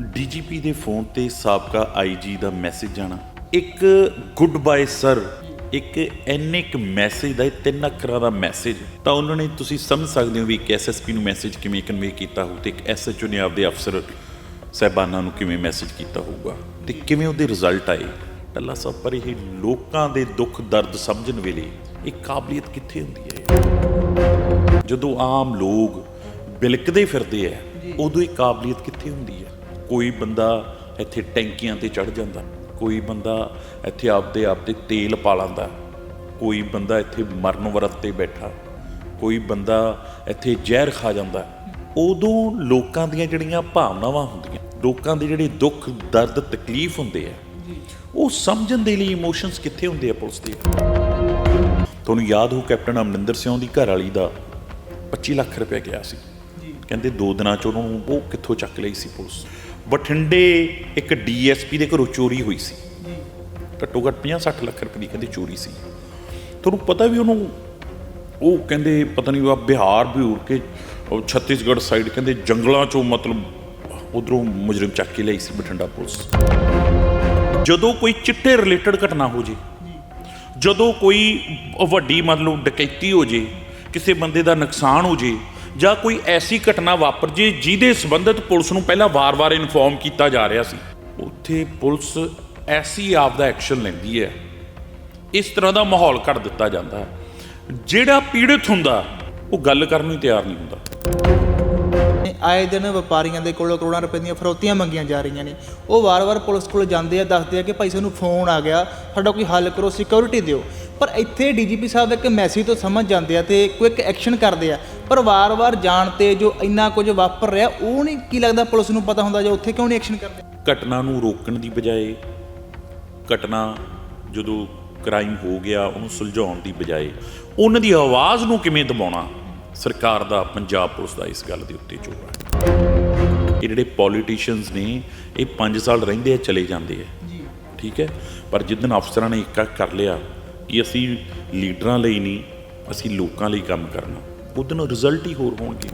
DGP ਦੇ phone ਤੇ ਸਾਬਕਾ ਆਈਜੀ ਦਾ ਮੈਸੇਜ ਜਾਣਾ। ਇੱਕ ਗੁੱਡ ਬਾਏ ਸਰ ਇੱਕ ਐਨੇ ਇੱਕ ਮੈਸੇਜ ਦਾ ਇਹ ਤਿੰਨ ਅੱਖਰਾਂ ਦਾ ਮੈਸੇਜ। ਤਾਂ ਉਹਨਾਂ ਨੇ ਤੁਸੀਂ ਸਮਝ ਸਕਦੇ ਹੋ ਵੀ ਇੱਕ ਐਸਐਸਪੀ ਨੂੰ ਮੈਸੇਜ ਕਿਵੇਂ ਕਨਵੇ ਕੀਤਾ ਹੋਊ ਤੇ ਇੱਕ ਐਸਐਚਓ ਨੇ ਆਪਦੇ ਅਫਸਰ ਸਹਿਬਾਨਾਂ ਨੂੰ ਕਿਵੇਂ ਮੈਸੇਜ ਕੀਤਾ ਹੋਊਗਾ ਤੇ ਕਿਵੇਂ ਉਹਦੇ ਰਿਜ਼ਲਟ ਆਏ। ਅੱਲਾ ਸਾਹਿਬ ਪਰ ਇਹ ਲੋਕਾਂ ਦੇ ਦੁੱਖ ਦਰਦ ਸਮਝਣ ਵੇਲੇ ਇਹ ਕਾਬਲੀਅਤ ਕਿੱਥੇ ਹੁੰਦੀ ਹੈ? ਜਦੋਂ ਆਮ ਲੋਕ ਬਿਲਕਦੇ ਫਿਰਦੇ ਐ ਉਦੋਂ ਇਹ ਕਾਬਲੀਅਤ ਕਿੱਥੇ ਹੁੰਦੀ ਹੈ? ਕੋਈ ਬੰਦਾ ਇੱਥੇ ਟੈਂਕੀਆਂ ਤੇ ਚੜ ਜਾਂਦਾ ਕੋਈ ਬੰਦਾ ਇੱਥੇ ਆਪਦੇ ਆਪ ਤੇ ਤੇਲ ਪਾ ਲੈਂਦਾ ਕੋਈ ਬੰਦਾ ਇੱਥੇ ਮਰਨ ਵਰਤ ਤੇ ਬੈਠਾ ਕੋਈ ਬੰਦਾ ਇੱਥੇ ਜ਼ਹਿਰ ਖਾ ਜਾਂਦਾ ਉਦੋਂ ਲੋਕਾਂ ਦੀਆਂ ਜਿਹੜੀਆਂ ਭਾਵਨਾਵਾਂ ਹੁੰਦੀਆਂ ਲੋਕਾਂ ਦੇ ਜਿਹੜੇ ਦੁੱਖ ਦਰਦ ਤਕਲੀਫ ਹੁੰਦੇ ਆ ਉਹ ਸਮਝਣ ਦੇ ਲਈ ਇਮੋਸ਼ਨਸ ਕਿੱਥੇ ਹੁੰਦੇ ਆ ਪੁਲਿਸ ਦੇ? ਤੁਹਾਨੂੰ ਯਾਦ ਹੋ ਕੈਪਟਨ ਅਮਰਿੰਦਰ ਸਿੰਘ ਦੀ ਘਰ ਵਾਲੀ ਦਾ 25 ਲੱਖ ਰੁਪਏ ਗਿਆ ਸੀ। ਕਹਿੰਦੇ ਦੋ ਦਿਨਾਂ ਚ ਉਹਨਾਂ ਉਹ ਕਿੱਥੋਂ ਚੱਕ ਲਈ ਸੀ ਪੁਲਿਸ? ਬਠਿੰਡੇ ਇੱਕ ਡੀਐਸਪੀ ਦੇ ਘਰੋਂ ਚੋਰੀ ਹੋਈ ਸੀ। ਘੱਟੋ ਘੱਟ 50-60 ਲੱਖ ਰੁਪਏ ਦੀ ਕਹਿੰਦੇ ਚੋਰੀ ਸੀ। ਤੁਹਾਨੂੰ ਪਤਾ ਵੀ ਉਹਨੂੰ ਉਹ ਕਹਿੰਦੇ ਪਤਾ ਨਹੀਂ ਉਹ ਬਿਹਾਰ ਬਿਹੂਰ ਉੜ ਕੇ ਛੱਤੀਸਗੜ੍ਹ ਸਾਈਡ ਕਹਿੰਦੇ ਜੰਗਲਾਂ ਚੋਂ ਮਤਲਬ ਉਧਰੋਂ ਮੁਜਰਮ ਚੱਕ ਕੇ ਲਈ ਸੀ ਬਠਿੰਡਾ ਪੁਲਿਸ। ਜਦੋਂ ਕੋਈ ਚਿੱਟੇ ਰਿਲੇਟਡ ਘਟਨਾ ਹੋ ਜੇ, ਜਦੋਂ ਕੋਈ ਵੱਡੀ ਮਤਲਬ ਡਕੈਤੀ ਹੋ ਜੇ, ਕਿਸੇ ਬੰਦੇ ਦਾ ਨੁਕਸਾਨ ਹੋ ਜੇ ਜਾਂ ਕੋਈ ਐਸੀ ਘਟਨਾ ਵਾਪਰ ਜੇ ਜਿਹਦੇ ਸੰਬੰਧਿਤ ਪੁਲਿਸ ਨੂੰ ਪਹਿਲਾਂ ਵਾਰ-ਵਾਰ ਇਨਫੋਰਮ ਕੀਤਾ ਜਾ ਰਿਹਾ ਸੀ। ਉੱਥੇ ਪੁਲਿਸ ਐਸੀ ਆਪ ਦਾ ਐਕਸ਼ਨ ਲੈਂਦੀ ਹੈ। ਇਸ ਤਰ੍ਹਾਂ ਦਾ ਮਾਹੌਲ ਘੜ ਦਿੱਤਾ ਜਾਂਦਾ ਹੈ। ਜਿਹੜਾ ਪੀੜਿਤ ਹੁੰਦਾ, ਉਹ ਗੱਲ ਕਰਨ ਨੂੰ ਤਿਆਰ ਨਹੀਂ ਹੁੰਦਾ। ਆਏ ਦਿਨ ਵਪਾਰੀਆਂ ਦੇ ਕੋਲੋਂ ਕਰੋੜਾਂ ਰੁਪਏ ਦੀਆਂ ਫਰੋਤੀਆਂ ਮੰਗੀਆਂ ਜਾ ਰਹੀਆਂ ਨੇ। ਉਹ ਵਾਰ-ਵਾਰ ਪੁਲਿਸ ਕੋਲ ਜਾਂਦੇ ਆ, ਦੱਸਦੇ ਆ ਕਿ ਭਾਈ ਸਾਨੂੰ ਫੋਨ ਆ ਗਿਆ, ਸਾਡਾ ਕੋਈ ਹੱਲ ਕਰੋ ਸਿਕਿਉਰਿਟੀ ਦਿਓ। ਪਰ ਇੱਥੇ ਡੀਜੀਪੀ ਸਾਹਿਬ ਇੱਕ ਮੈਸੇਜ ਤੋਂ ਸਮਝ ਜਾਂਦੇ ਆ ਤੇ ਕੁਇਕ ਐਕਸ਼ਨ ਕਰਦੇ ਆ। ਪਰ ਵਾਰ-ਵਾਰ ਜਾਣ ਤੇ ਜੋ ਇੰਨਾ ਕੁਝ ਵਾਪਰ ਰਿਹਾ, ਉਹ ਨਹੀਂ ਕੀ ਲੱਗਦਾ ਪੁਲਿਸ ਨੂੰ ਪਤਾ ਹੁੰਦਾ ਜਾਂ ਉੱਥੇ ਕਿਉਂ ਨਹੀਂ ਐਕਸ਼ਨ ਕਰਦੇ? ਘਟਨਾ ਨੂੰ ਰੋਕਣ ਦੀ ਬਜਾਏ, ਘਟਨਾ ਜਦੋਂ ਕ੍ਰਾਈਮ ਹੋ ਗਿਆ, ਉਹਨੂੰ ਸੁਲਝਾਉਣ ਦੀ ਬਜਾਏ, ਉਹਨਾਂ ਦੀ ਆਵਾਜ਼ ਨੂੰ ਕਿਵੇਂ ਦਬਾਉਣਾ? ਸਰਕਾਰ ਦਾ ਪੰਜਾਬ ਪੁਲਿਸ ਦਾ ਇਸ ਗੱਲ ਦੇ ਉੱਤੇ ਜ਼ੋਰ ਹੈ। ਇਹ ਜਿਹੜੇ ਪੋਲੀਟੀਸ਼ੀਅਨਸ ਨੇ ਇਹ 5 ਸਾਲ ਰਹਿੰਦੇ ਆ ਚਲੇ ਜਾਂਦੇ ਆ। ਜੀ। ਠੀਕ ਹੈ? ਪਰ ਜਿੱਦਨ ਅਫਸਰਾਂ ਨੇ ਇੱਕ ਕਰ ਲਿਆ ਕਿ ਅਸੀਂ ਲੀਡਰਾਂ ਲਈ ਨਹੀਂ ਅਸੀਂ ਲੋਕਾਂ ਲਈ ਕੰਮ ਕਰਨਾ। ਉਦੋਂ ਰਿਜ਼ਲਟ ਹੀ ਹੋਰ ਹੋਣਗੇ।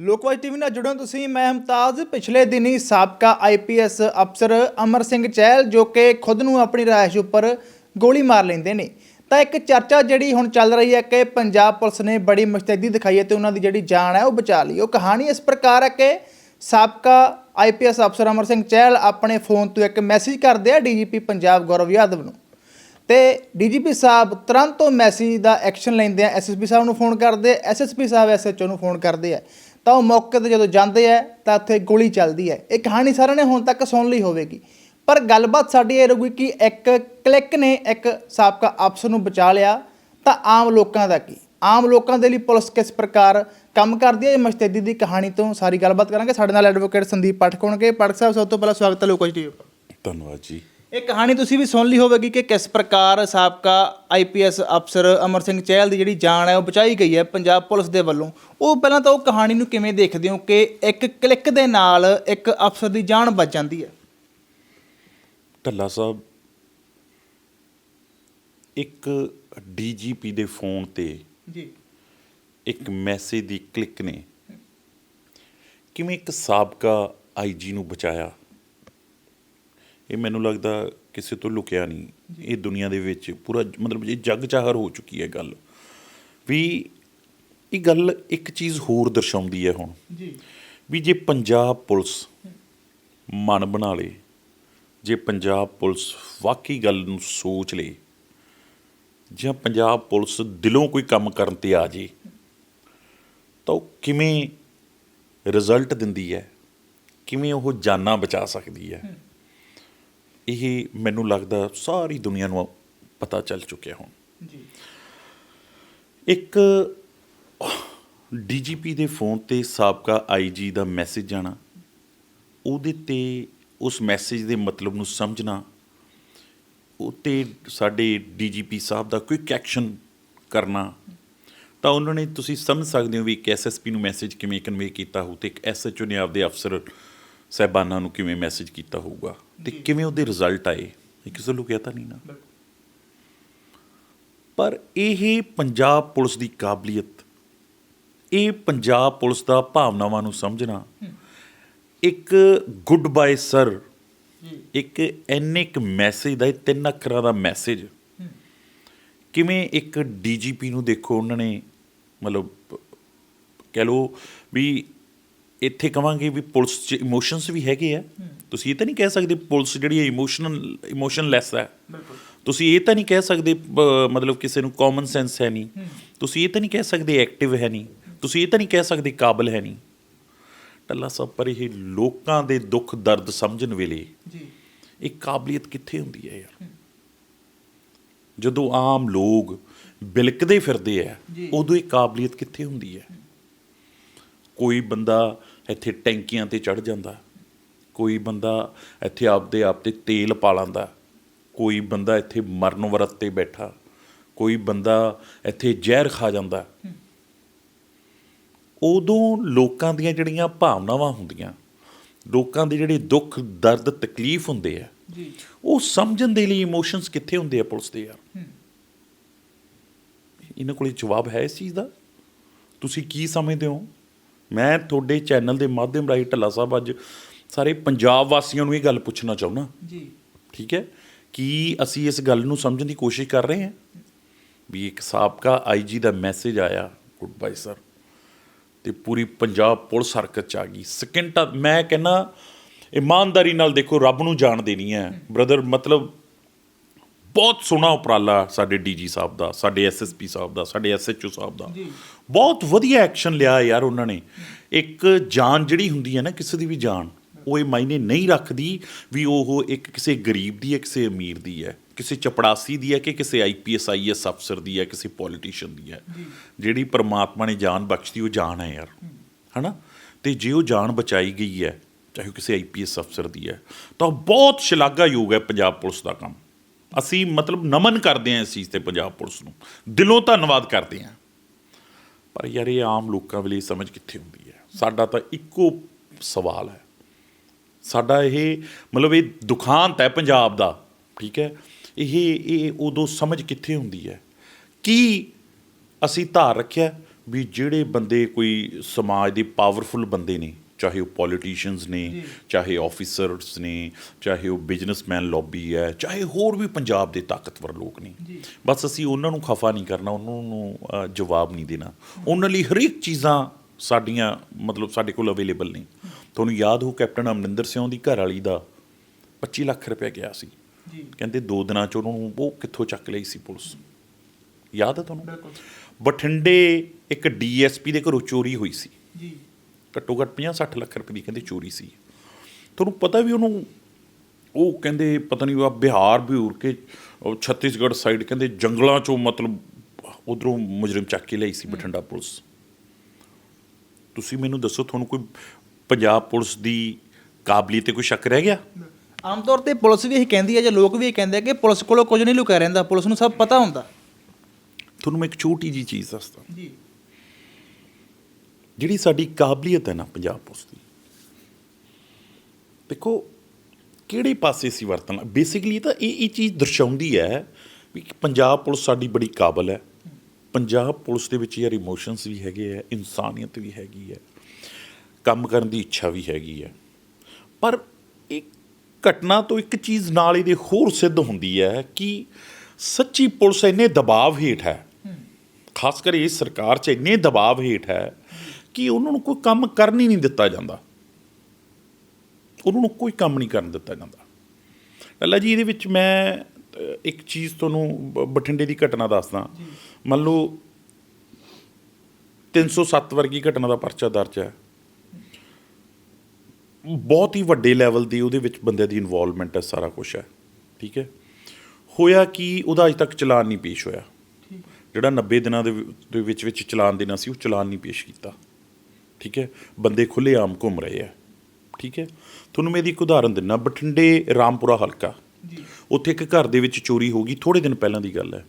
ਲੋਕਵਾਜ ਟੀਵੀ ਨਾਲ ਜੁੜੋ ਤੁਸੀਂ ਮੈਂ ਹਮਤਾਜ਼। ਪਿਛਲੇ ਦਿਨੀ ਸਾਬਕਾ ਆਈਪੀਐਸ ਅਫਸਰ ਅਮਰ ਸਿੰਘ ਚਹਿਲ ਜੋ ਕਿ ਖੁਦ ਨੂੰ ਆਪਣੀ ਰਾਇਸ਼ ਉੱਪਰ ਗੋਲੀ ਮਾਰ ਲੈਂਦੇ ਨੇ। ਤਾਂ ਇੱਕ ਚਰਚਾ ਜਿਹੜੀ ਹੁਣ ਚੱਲ ਰਹੀ ਹੈ ਕਿ ਪੰਜਾਬ ਪੁਲਿਸ ਨੇ ਬੜੀ ਮੁਸਤੈਦੀ ਦਿਖਾਈ ਹੈ ਤੇ ਉਹਨਾਂ ਦੀ ਜਿਹੜੀ ਜਾਨ ਹੈ ਉਹ ਬਚਾ ਲਈ। ਉਹ ਕਹਾਣੀ ਇਸ ਪ੍ਰਕਾਰ ਹੈ ਕਿ ਸਾਬਕਾ ਆਈਪੀਐਸ ਅਫਸਰ ਅਮਰ ਸਿੰਘ ਚਹਿਲ ਆਪਣੇ ਫੋਨ ਤੋਂ ਇੱਕ ਮੈਸੇਜ ਕਰਦੇ ਆ ਡੀਜੀਪੀ ਪੰਜਾਬ ਗੌਰਵ ਯਾਦਵ ਨੂੰ। ਤੇ ਡੀਜੀਪੀ ਸਾਹਿਬ ਤੁਰੰਤ ਉਹ ਮੈਸੇਜ ਦਾ ਐਕਸ਼ਨ ਲੈਂਦੇ ਆ। ਐਸਐਸਪੀ ਸਾਹਿਬ ਨੂੰ ਫੋਨ ਕਰਦੇ ਆ। ਐਸਐਸਪੀ ਸਾਹਿਬ ਐਸਐਚਓ ਨੂੰ ਫੋਨ ਕਰਦੇ ਆ। ਤਾਂ ਉਹ ਮੌਕੇ ਤੇ ਜਦੋਂ ਜਾਂਦੇ ਆ ਤਾਂ ਉੱਥੇ ਗੋਲੀ ਚੱਲਦੀ ਹੈ। ਇਹ ਕਹਾਣੀ ਸਾਰਿਆਂ ਨੇ ਹੁਣ ਤੱਕ ਸੁਣ ਲਈ ਹੋਵੇਗੀ। ਪਰ ਗੱਲਬਾਤ ਸਾਡੀ ਇਹ ਰਹੂਗੀ ਕਿ ਇੱਕ ਕਲਿੱਕ ਨੇ ਇੱਕ ਸਾਬਕਾ ਅਫਸਰ ਨੂੰ ਬਚਾ ਲਿਆ ਤਾਂ ਆਮ ਲੋਕਾਂ ਦਾ ਕੀ? ਆਮ ਲੋਕਾਂ ਦੇ ਲਈ ਪੁਲਿਸ ਕਿਸ ਪ੍ਰਕਾਰ ਕੰਮ ਕਰਦੀ ਹੈ? ਇਹ ਮਸਤੈਦੀ ਦੀ ਕਹਾਣੀ ਤੋਂ ਸਾਰੀ ਗੱਲਬਾਤ ਕਰਾਂਗੇ। ਸਾਡੇ ਨਾਲ ਐਡਵੋਕੇਟ ਸੰਦੀਪ ਪਾਠਕ ਹੋਣਗੇ। ਪਾਠਕ ਸਾਹਿਬ ਸਭ ਤੋਂ ਪਹਿਲਾਂ ਸਵਾਗਤ ਹੈ ਲੋਕੋਜ ਟੀਵੀ ਧੰਨਵਾਦ ਜੀ। ਇਹ ਕਹਾਣੀ ਤੁਸੀਂ ਵੀ ਸੁਣ ਲਈ ਹੋਵੇਗੀ ਕਿ ਕਿਸ ਪ੍ਰਕਾਰ ਸਾਬਕਾ ਆਈਪੀਐਸ ਅਫਸਰ ਅਮਰ ਸਿੰਘ ਚਹਿਲ ਦੀ ਜਿਹੜੀ ਜਾਨ ਹੈ ਉਹ ਬਚਾਈ ਗਈ ਹੈ ਪੰਜਾਬ ਪੁਲਿਸ ਦੇ ਵੱਲੋਂ। ਉਹ ਪਹਿਲਾਂ ਤਾਂ ਉਹ ਕਹਾਣੀ ਨੂੰ ਕਿਵੇਂ ਦੇਖਦੇ ਹੋ ਕਿ ਇੱਕ ਕਲਿੱਕ ਦੇ ਨਾਲ ਇੱਕ ਅਫਸਰ ਦੀ ਜਾਨ ਬਚ ਜਾਂਦੀ ਹੈ? ਢੱਲਾ ਸਾਹਿਬ ਇੱਕ ਡੀਜੀਪੀ ਦੇ ਫੋਨ ਤੇ ਜੀ। ਇੱਕ ਮੈਸੇਜ ਦੀ ਕਲਿੱਕ ਨੇ। ਕਿਵੇਂ ਇੱਕ ਸਾਬਕਾ ਆਈਜੀ ਨੂੰ ਬਚਾਇਆ? ਇਹ ਮੈਨੂੰ ਲੱਗਦਾ ਕਿਸੇ ਤੋਂ ਲੁਕਿਆ ਨਹੀਂ। ਇਹ ਦੁਨੀਆ ਦੇ ਵਿੱਚ ਪੂਰਾ ਮਤਲਬ ਇਹ ਜੱਗ ਚਾਹਰ ਹੋ ਚੁੱਕੀ ਹੈ ਗੱਲ। ਵੀ ਇਹ ਗੱਲ ਇੱਕ ਚੀਜ਼ ਹੋਰ ਦਰਸਾਉਂਦੀ ਹੈ ਹੁਣ। ਜੀ। ਵੀ ਜੇ ਪੰਜਾਬ ਪੁਲਿਸ ਮਨ ਬਣਾ ਲੇ ਜੇ ਪੰਜਾਬ ਪੁਲਿਸ ਵਾਕਈ ਗੱਲ ਨੂੰ ਸੋਚ ਲੇ ਜਾਂ ਪੰਜਾਬ ਪੁਲਿਸ ਦਿਲੋਂ ਕੋਈ ਕੰਮ ਕਰਨ ਤੇ ਆ ਜੇ ਤਾਂ ਉਹ ਕਿਵੇਂ ਰਿਜ਼ਲਟ ਦਿੰਦੀ ਹੈ? ਕਿਵੇਂ ਉਹ ਜਾਨਾਂ ਬਚਾ ਸਕਦੀ ਹੈ? ਇਹ ਮੈਨੂੰ ਲੱਗਦਾ ਸਾਰੀ ਦੁਨੀਆ ਨੂੰ ਪਤਾ ਚੱਲ ਚੁੱਕਿਆ ਹੁਣ। ਜੀ। ਇੱਕ ਡੀਜੀਪੀ ਦੇ ਫੋਨ ਤੇ ਸਾਬਕਾ ਆਈਜੀ ਦਾ ਮੈਸੇਜ ਜਾਣਾ ਉਹਦੇ ਤੇ ਉਸ ਮੈਸੇਜ ਦੇ ਮਤਲਬ ਨੂੰ ਸਮਝਣਾ ਉਹ ਤੇ ਸਾਡੇ ਡੀਜੀਪੀ ਸਾਹਿਬ ਦਾ ਕੁਇਕ ਐਕਸ਼ਨ ਕਰਨਾ ਤਾਂ ਉਹਨਾਂ ਨੇ ਤੁਸੀਂ ਸਮਝ ਸਕਦੇ ਹੋ ਵੀ ਇੱਕ ਐਸਐਸਪੀ ਨੂੰ ਮੈਸੇਜ ਕਿਵੇਂ ਕਨਵੇ ਕੀਤਾ ਹੋਊ ਤੇ ਇੱਕ ਐਸਐਚਓ ਨੇ ਆਪਦੇ ਅਫਸਰ ਸਹਿਬਾਨਾਂ ਨੂੰ ਕਿਵੇਂ ਮੈਸੇਜ ਕੀਤਾ ਹੋਊਗਾ ਤੇ ਕਿਵੇਂ ਉਹਦੇ ਰਿਜ਼ਲਟ ਆਏ ਇਹ ਕਿਸੇ ਨੂੰ ਲੁਕਿਆ ਤਾਂ ਨਹੀਂ ਨਾ। ਪਰ ਇਹ ਪੰਜਾਬ ਪੁਲਿਸ ਦੀ ਕਾਬਲੀਅਤ ਇਹ ਪੰਜਾਬ ਪੁਲਿਸ ਦਾ ਭਾਵਨਾਵਾਂ ਨੂੰ ਸਮਝਣਾ ਇੱਕ ਗੁੱਡ ਬਾਏ ਸਰ ਇੱਕ ਐਨੇ ਇੱਕ ਮੈਸੇਜ ਦਾ ਇਹ ਤਿੰਨ ਅੱਖਰਾਂ ਦਾ ਮੈਸੇਜ ਕਿਵੇਂ ਇੱਕ ਡੀਜੀਪੀ ਨੂੰ ਦੇਖੋ ਉਹਨਾਂ ਨੇ ਮਤਲਬ ਕਹਿ ਲਓ ਵੀ ਇੱਥੇ ਕਵਾਂਗੇ ਵੀ ਪੁਲਿਸ 'ਚ ਇਮੋਸ਼ਨਸ ਵੀ ਹੈਗੇ ਆ। ਤੁਸੀਂ ਇਹ ਤਾਂ ਨਹੀਂ ਕਹਿ ਸਕਦੇ ਪੁਲਿਸ ਜਿਹੜੀ ਹੈ ਇਮੋਸ਼ਨਲ ਇਮੋਸ਼ਨਲੈਸ ਹੈ ਤੁਸੀਂ ਇਹ ਤਾਂ ਨਹੀਂ ਕਹਿ ਸਕਦੇ ਮਤਲਬ ਕਿਸੇ ਨੂੰ ਕਾਮਨ ਸੈਂਸ ਹੈ ਨਹੀਂ। ਤੁਸੀਂ ਇਹ ਤਾਂ ਨਹੀਂ ਕਹਿ ਸਕਦੇ ਐਕਟਿਵ ਹੈ ਨਹੀਂ। ਤੁਸੀਂ ਇਹ ਤਾਂ ਨਹੀਂ ਕਹਿ ਸਕਦੇ ਕਾਬਲ ਹੈ ਨਹੀਂ। ਟੱਲਾ ਸਾਹਿਬ ਪਰ ਇਹ ਲੋਕਾਂ ਦੇ ਦੁੱਖ ਦਰਦ ਸਮਝਣ ਵੇਲੇ ਜੀ। ਇਹ ਕਾਬਲੀਅਤ ਕਿੱਥੇ ਹੁੰਦੀ ਹੈ ਯਾਰ? ਜਦੋਂ ਆਮ ਲੋਕ ਬਿਲਕਦੇ ਫਿਰਦੇ ਆ। ਉਦੋਂ ਇਹ ਕਾਬਲੀਅਤ ਕਿੱਥੇ ਹੁੰਦੀ ਹੈ? ਕੋਈ ਬੰਦਾ ਇੱਥੇ ਟੈਂਕੀਆਂ ਤੇ ਚੜ ਜਾਂਦਾ ਕੋਈ ਬੰਦਾ ਇੱਥੇ ਆਪਦੇ ਆਪ ਤੇ ਤੇਲ ਪਾ ਲੈਂਦਾ ਕੋਈ ਬੰਦਾ ਇੱਥੇ ਮਰਨ ਵਰਤ ਤੇ ਬੈਠਾ ਕੋਈ ਬੰਦਾ ਇੱਥੇ ਜ਼ਹਿਰ ਖਾ ਜਾਂਦਾ ਉਦੋਂ ਲੋਕਾਂ ਦੀਆਂ ਜਿਹੜੀਆਂ ਭਾਵਨਾਵਾਂ ਹੁੰਦੀਆਂ ਲੋਕਾਂ ਦੇ ਜਿਹੜੇ ਦੁੱਖ ਦਰਦ ਤਕਲੀਫ ਹੁੰਦੇ ਆ ਜੀ। ਉਹ ਸਮਝਣ ਦੇ ਲਈ ਇਮੋਸ਼ਨਸ ਕਿੱਥੇ ਹੁੰਦੇ ਆ ਪੁਲਿਸ ਦੇ ਯਾਰ? ਇਹਨਾਂ ਕੋਲੇ ਜਵਾਬ ਹੈ ਇਸ ਚੀਜ਼ ਦਾ? ਤੁਸੀਂ ਕੀ ਸਮਝਦੇ ਹੋ? ਮੈਂ ਤੁਹਾਡੇ ਚੈਨਲ ਦੇ ਮਾਧਿਅਮ ਰਾਹੀਂ ਢੱਲਾ ਸਾਹਿਬ ਅੱਜ ਸਾਰੇ ਪੰਜਾਬ ਵਾਸੀਆਂ ਨੂੰ ਇਹ ਗੱਲ ਪੁੱਛਣਾ ਚਾਹੁੰਦਾ। ਜੀ। ਠੀਕ ਹੈ? ਕੀ ਅਸੀਂ ਇਸ ਗੱਲ ਨੂੰ ਸਮਝਣ ਦੀ ਕੋਸ਼ਿਸ਼ ਕਰ ਰਹੇ ਹਾਂ? ਵੀ ਇੱਕ ਸਾਬਕਾ ਆਈਜੀ ਦਾ ਮੈਸੇਜ ਆਇਆ ਗੁੱਡ ਬਾਈ ਸਰ। ਤੇ ਪੂਰੀ ਪੰਜਾਬ ਪੁਲਿਸ ਹਰਕਤ ਚ ਆ ਗਈ। ਸਕਿੰਟਾਂ ਮੈਂ ਕਹਿੰਨਾ ਇਮਾਨਦਾਰੀ ਨਾਲ ਦੇਖੋ ਰੱਬ ਨੂੰ ਜਾਣ ਦੇਣੀ ਹੈ। ਬ੍ਰਦਰ ਮਤਲਬ ਬਹੁਤ ਸੋਹਣਾ ਉਪਰਾਲਾ ਸਾਡੇ ਡੀਜੀ ਸਾਹਿਬ ਦਾ ਸਾਡੇ ਐਸਐਸਪੀ ਸਾਹਿਬ ਦਾ ਸਾਡੇ ਐਸਐਚਓ ਸਾਹਿਬ ਦਾ। ਬਹੁਤ ਵਧੀਆ ਐਕਸ਼ਨ ਲਿਆ ਯਾਰ ਉਹਨਾਂ ਨੇ। ਇੱਕ ਜਾਨ ਜਿਹੜੀ ਹੁੰਦੀ ਹੈ ਨਾ ਕਿਸੇ ਦੀ ਵੀ ਜਾਨ ਉਹ ਇਹ ਮਾਇਨੇ ਨਹੀਂ ਰੱਖਦੀ ਵੀ ਉਹ ਇੱਕ ਕਿਸੇ ਗਰੀਬ ਦੀ ਹੈ ਕਿਸੇ ਅਮੀਰ ਦੀ ਹੈ। ਕਿਸੇ ਚਪੜਾਸੀ ਦੀ ਹੈ ਕਿ ਕਿਸੇ ਆਈਪੀਐਸ ਆਈਐਸ ਅਫਸਰ ਦੀ ਹੈ ਕਿਸੇ ਪੋਲੀਟੀਸ਼ੀਅਨ ਦੀ ਹੈ? ਜਿਹੜੀ ਪਰਮਾਤਮਾ ਨੇ ਜਾਨ ਬਖਸ਼ਦੀ ਉਹ ਜਾਨ ਹੈ ਯਾਰ। ਹਨਾ? ਤੇ ਜੇ ਉਹ ਜਾਨ ਬਚਾਈ ਗਈ ਹੈ ਚਾਹੇ ਕਿਸੇ ਆਈਪੀਐਸ ਅਫਸਰ ਦੀ ਹੈ ਤਾਂ ਬਹੁਤ ਸ਼ਲਾਘਾਯੋਗ ਹੈ ਪੰਜਾਬ ਪੁਲਿਸ ਦਾ ਕੰਮ। ਅਸੀਂ ਮਤਲਬ ਨਮਨ ਕਰਦੇ ਹਾਂ ਇਸ ਚੀਜ਼ ਤੇ ਪੰਜਾਬ ਪੁਲਿਸ ਨੂੰ। ਦਿਲੋਂ ਧੰਨਵਾਦ ਕਰਦੇ ਹਾਂ। ਪਰ ਯਾਰ ਇਹ ਆਮ ਲੋਕਾਂ ਵੇਲੇ ਸਮਝ ਕਿੱਥੇ ਹੁੰਦੀ ਹੈ? ਸਾਡਾ ਤਾਂ ਇੱਕੋ ਸਵਾਲ ਹੈ। ਸਾਡਾ ਇਹ ਮਤਲਬ ਇਹ ਦੁਖਾਂਤ ਹੈ ਪੰਜਾਬ ਦਾ। ਠੀਕ ਹੈ? ਇਹ ਇਹ ਉਦੋਂ ਸਮਝ ਕਿੱਥੇ ਹੁੰਦੀ ਹੈ? ਕੀ ਅਸੀਂ ਧਾਰ ਰੱਖਿਆ ਵੀ ਜਿਹੜੇ ਬੰਦੇ ਕੋਈ ਸਮਾਜ ਦੇ ਪਾਵਰਫੁਲ ਬੰਦੇ ਨੇ ਚਾਹੇ ਉਹ ਪੋਲੀਟੀਸ਼ੀਅਨਸ ਨੇ ਚਾਹੇ ਆਫੀਸਰਸ ਨੇ ਚਾਹੇ ਉਹ ਬਿਜ਼ਨਸਮੈਨ ਲੌਬੀ ਹੈ ਚਾਹੇ ਹੋਰ ਵੀ ਪੰਜਾਬ ਦੇ ਤਾਕਤਵਰ ਲੋਕ ਨੇ। ਬਸ ਅਸੀਂ ਉਹਨਾਂ ਨੂੰ ਖਫਾ ਨਹੀਂ ਕਰਨਾ ਉਹਨਾਂ ਨੂੰ ਜਵਾਬ ਨਹੀਂ ਦੇਣਾ। ਉਹਨਾਂ ਲਈ ਹਰੇਕ ਚੀਜ਼ਾਂ ਸਾਡੀਆਂ ਮਤਲਬ ਸਾਡੇ ਕੋਲ ਅਵੇਲੇਬਲ ਨੇ। ਤੁਹਾਨੂੰ ਯਾਦ ਹੋ ਕੈਪਟਨ ਅਮਰਿੰਦਰ ਸਿੰਘ ਦੀ ਘਰ ਵਾਲੀ ਦਾ 25 ਲੱਖ ਰੁਪਏ ਗਿਆ ਸੀ। ਕਹਿੰਦੇ ਦੋ ਦਿਨਾਂ ਚ ਉਹਨਾਂ ਨੂੰ ਉਹ ਕਿੱਥੋਂ ਚੱਕ ਲਈ ਸੀ ਪੁਲਿਸ? ਯਾਦ ਹੈ ਤੁਹਾਨੂੰ? ਬਿਲਕੁਲ। ਬਠਿੰਡੇ ਇੱਕ ਡੀਐਸਪੀ ਦੇ ਘਰੋਂ ਚੋਰੀ ਹੋਈ ਸੀ। ਜੀ। ਘੱਟੋ ਘੱਟ 50-60 ਲੱਖ ਰੁਪਏ ਦੀ ਕਹਿੰਦੇ ਚੋਰੀ ਸੀ। ਤੁਹਾਨੂੰ ਪਤਾ ਵੀ ਉਹਨੂੰ ਉਹ ਕਹਿੰਦੇ ਪਤਾ ਨਹੀਂ ਉਹ ਬਿਹਾਰ ਬਿਹੂਰ ਕੇ ਛੱਤੀਸਗੜ੍ਹ ਸਾਈਡ ਕਹਿੰਦੇ ਜੰਗਲਾਂ ਚੋਂ ਮਤਲਬ ਉਧਰੋਂ ਮੁਜਰਮ ਚੱਕ ਕੇ ਲਈ ਸੀ ਬਠਿੰਡਾ ਪੁਲਿਸ। ਤੁਸੀਂ ਮੈਨੂੰ ਦੱਸੋ ਤੁਹਾਨੂੰ ਕੋਈ ਪੰਜਾਬ ਪੁਲਿਸ ਦੀ ਕਾਬਲੀਅਤ ਤੇ ਕੋਈ ਸ਼ੱਕ ਰਹਿ ਗਿਆ? ਆਮ ਤੌਰ ਤੇ ਪੁਲਿਸ ਵੀ ਇਹ ਕਹਿੰਦੀ ਹੈ ਜਾਂ ਲੋਕ ਵੀ ਇਹ ਕਹਿੰਦੇ ਆ ਕਿ ਪੁਲਿਸ ਕੋਲੋਂ ਕੁਝ ਨਹੀਂ ਲੁਕਿਆ ਰਹਿੰਦਾ ਪੁਲਿਸ ਨੂੰ ਸਭ ਪਤਾ ਹੁੰਦਾ। ਤੁਹਾਨੂੰ ਮੈਂ ਇੱਕ ਛੋਟੀ ਜੀ ਚੀਜ਼ ਦੱਸਦਾ। ਜੀ। ਜਿਹੜੀ ਸਾਡੀ ਕਾਬਲੀਅਤ ਹੈ ਨਾ ਪੰਜਾਬ ਪੁਲਿਸ ਦੀ ਦੇਖੋ ਕਿਹੜੇ ਪਾਸੇ ਸੀ ਵਰਤਣਾ? ਬੇਸਿਕਲੀ ਤਾਂ ਇਹ ਇਹ ਚੀਜ਼ ਦਰਸਾਉਂਦੀ ਹੈ ਵੀ ਪੰਜਾਬ ਪੁਲਿਸ ਸਾਡੀ ਬੜੀ ਕਾਬਲ ਹੈ। ਪੰਜਾਬ ਪੁਲਿਸ ਦੇ ਵਿੱਚ ਯਾਰ ਇਮੋਸ਼ਨਸ ਵੀ ਹੈਗੇ ਆ ਇਨਸਾਨੀਅਤ ਵੀ ਹੈਗੀ ਹੈ ਕੰਮ ਕਰਨ ਦੀ ਇੱਛਾ ਵੀ ਹੈਗੀ ਹੈ। ਪਰ ਇੱਕ ਘਟਨਾ ਤੋਂ ਇੱਕ ਚੀਜ਼ ਨਾਲ ਇਹਦੇ ਹੋਰ ਸਿੱਧ ਹੁੰਦੀ ਹੈ ਕਿ ਸੱਚੀ ਪੁਲਿਸ ਇੰਨੇ ਦਬਾਅ ਹੇਠ ਹੈ। ਖਾਸ ਕਰ ਇਸ ਸਰਕਾਰ 'ਚ ਇੰਨੇ ਦਬਾਅ ਹੇਠ ਹੈ ਕਿ ਉਹਨਾਂ ਨੂੰ ਕੋਈ ਕੰਮ ਕਰਨ ਹੀ ਨਹੀਂ ਦਿੱਤਾ ਜਾਂਦਾ। ਉਹਨਾਂ ਨੂੰ ਕੋਈ ਕੰਮ ਨਹੀਂ ਕਰਨ ਦਿੱਤਾ ਜਾਂਦਾ। ਲੱਲਾ ਜੀ ਇਹਦੇ ਵਿੱਚ ਮੈਂ ਇੱਕ ਚੀਜ਼ ਤੁਹਾਨੂੰ ਬਠਿੰਡੇ ਦੀ ਘਟਨਾ ਦੱਸਦਾ। ਮੰਨ ਲਓ 307 ਵਰਗੀ ਘਟਨਾ ਦਾ ਪਰਚਾ ਦਰਜ ਹੈ। ਬਹੁਤ ਹੀ ਵੱਡੇ ਲੈਵਲ ਦੀ ਉਹਦੇ ਵਿੱਚ ਬੰਦੇ ਦੀ ਇਨਵੋਲਵਮੈਂਟ ਹੈ ਸਾਰਾ ਕੁਝ ਹੈ। ਠੀਕ ਹੈ? ਹੋਇਆ ਕਿ? ਉਹਦਾ ਅਜੇ ਤੱਕ ਚਲਾਨ ਨਹੀਂ ਪੇਸ਼ ਹੋਇਆ। ਜਿਹੜਾ 90 ਦਿਨਾਂ ਦੇ ਵਿੱਚ ਵਿੱਚ ਚਲਾਨ ਦੇਣਾ ਸੀ ਉਹ ਚਲਾਨ ਨਹੀਂ ਪੇਸ਼ ਕੀਤਾ। ਠੀਕ ਹੈ? ਬੰਦੇ ਖੁੱਲੇ ਆਮ ਘੁੰਮ ਰਹੇ ਆ ਠੀਕ ਹੈ? ਤੁਹਾਨੂੰ ਮੈਂ ਇਹਦੀ ਇੱਕ ਉਦਾਹਰਨ ਦਿੰਨਾ। ਬਠਿੰਡੇ ਰਾਮਪੁਰਾ ਹਲਕਾ। ਜੀ। ਉੱਥੇ ਇੱਕ ਘਰ ਦੇ ਵਿੱਚ ਚੋਰੀ ਹੋ ਗਈ ਥੋੜੇ ਦਿਨ ਪਹਿਲਾਂ ਦੀ ਗੱਲ ਹੈ।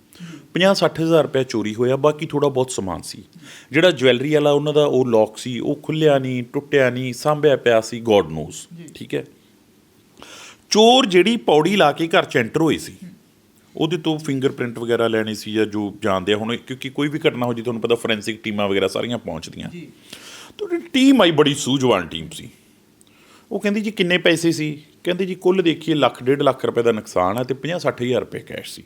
50-60 ਹਜ਼ਾਰ ਰੁਪਏ ਚੋਰੀ ਹੋਇਆ ਬਾਕੀ ਥੋੜਾ ਬਹੁਤ ਸਮਾਨ ਸੀ। ਜਿਹੜਾ ਜਵੈਲਰੀ ਵਾਲਾ ਉਹਨਾਂ ਦਾ ਉਹ ਲੋਕ ਸੀ ਉਹ ਖੁੱਲਿਆ ਨਹੀਂ ਟੁੱਟਿਆ ਨਹੀਂ ਸਾਂਭਿਆ ਪਿਆ ਸੀ ਗੋਡ ਨੋਜ਼ ਠੀਕ ਹੈ। ਚੋਰ ਜਿਹੜੀ ਪੌੜੀ ਲਾ ਕੇ ਘਰ ਚ ਐਂਟਰ ਹੋਏ ਸੀ ਉਹਦੇ ਤੋਂ ਫਿੰਗਰਪ੍ਰਿੰਟ ਵਗੈਰਾ ਲੈਣੇ ਸੀ ਜਾਂ ਜੋ ਜਾਣਦੇ ਆ ਹੁਣ ਕਿਉਂਕਿ ਕੋਈ ਵੀ ਘਟਨਾ ਹੋ ਜੀ ਤੁਹਾਨੂੰ ਪਤਾ ਫੋਰੈਂਸਿਕ ਟੀਮਾਂ ਵਗੈਰਾ ਸਾਰੀਆਂ ਪਹੁੰਚਦੀਆਂ। ਜੀ। ਤੁਹਾਡੀ ਟੀਮ ਆਈ ਬੜੀ ਸੂਝਵਾਨ ਟੀਮ ਸੀ। ਉਹ ਕਹਿੰਦੀ ਜੀ ਕਿੰਨੇ ਪੈਸੇ ਸੀ? ਕਹਿੰਦੇ ਜੀ ਕੁੱਲ ਦੇਖੀਏ ਲੱਖ ਡੇਢ ਲੱਖ ਰੁਪਏ ਦਾ ਨੁਕਸਾਨ ਹੈ ਤੇ 50 60 ਹਜ਼ਾਰ ਰੁਪਏ ਕੈਸ਼ ਸੀ।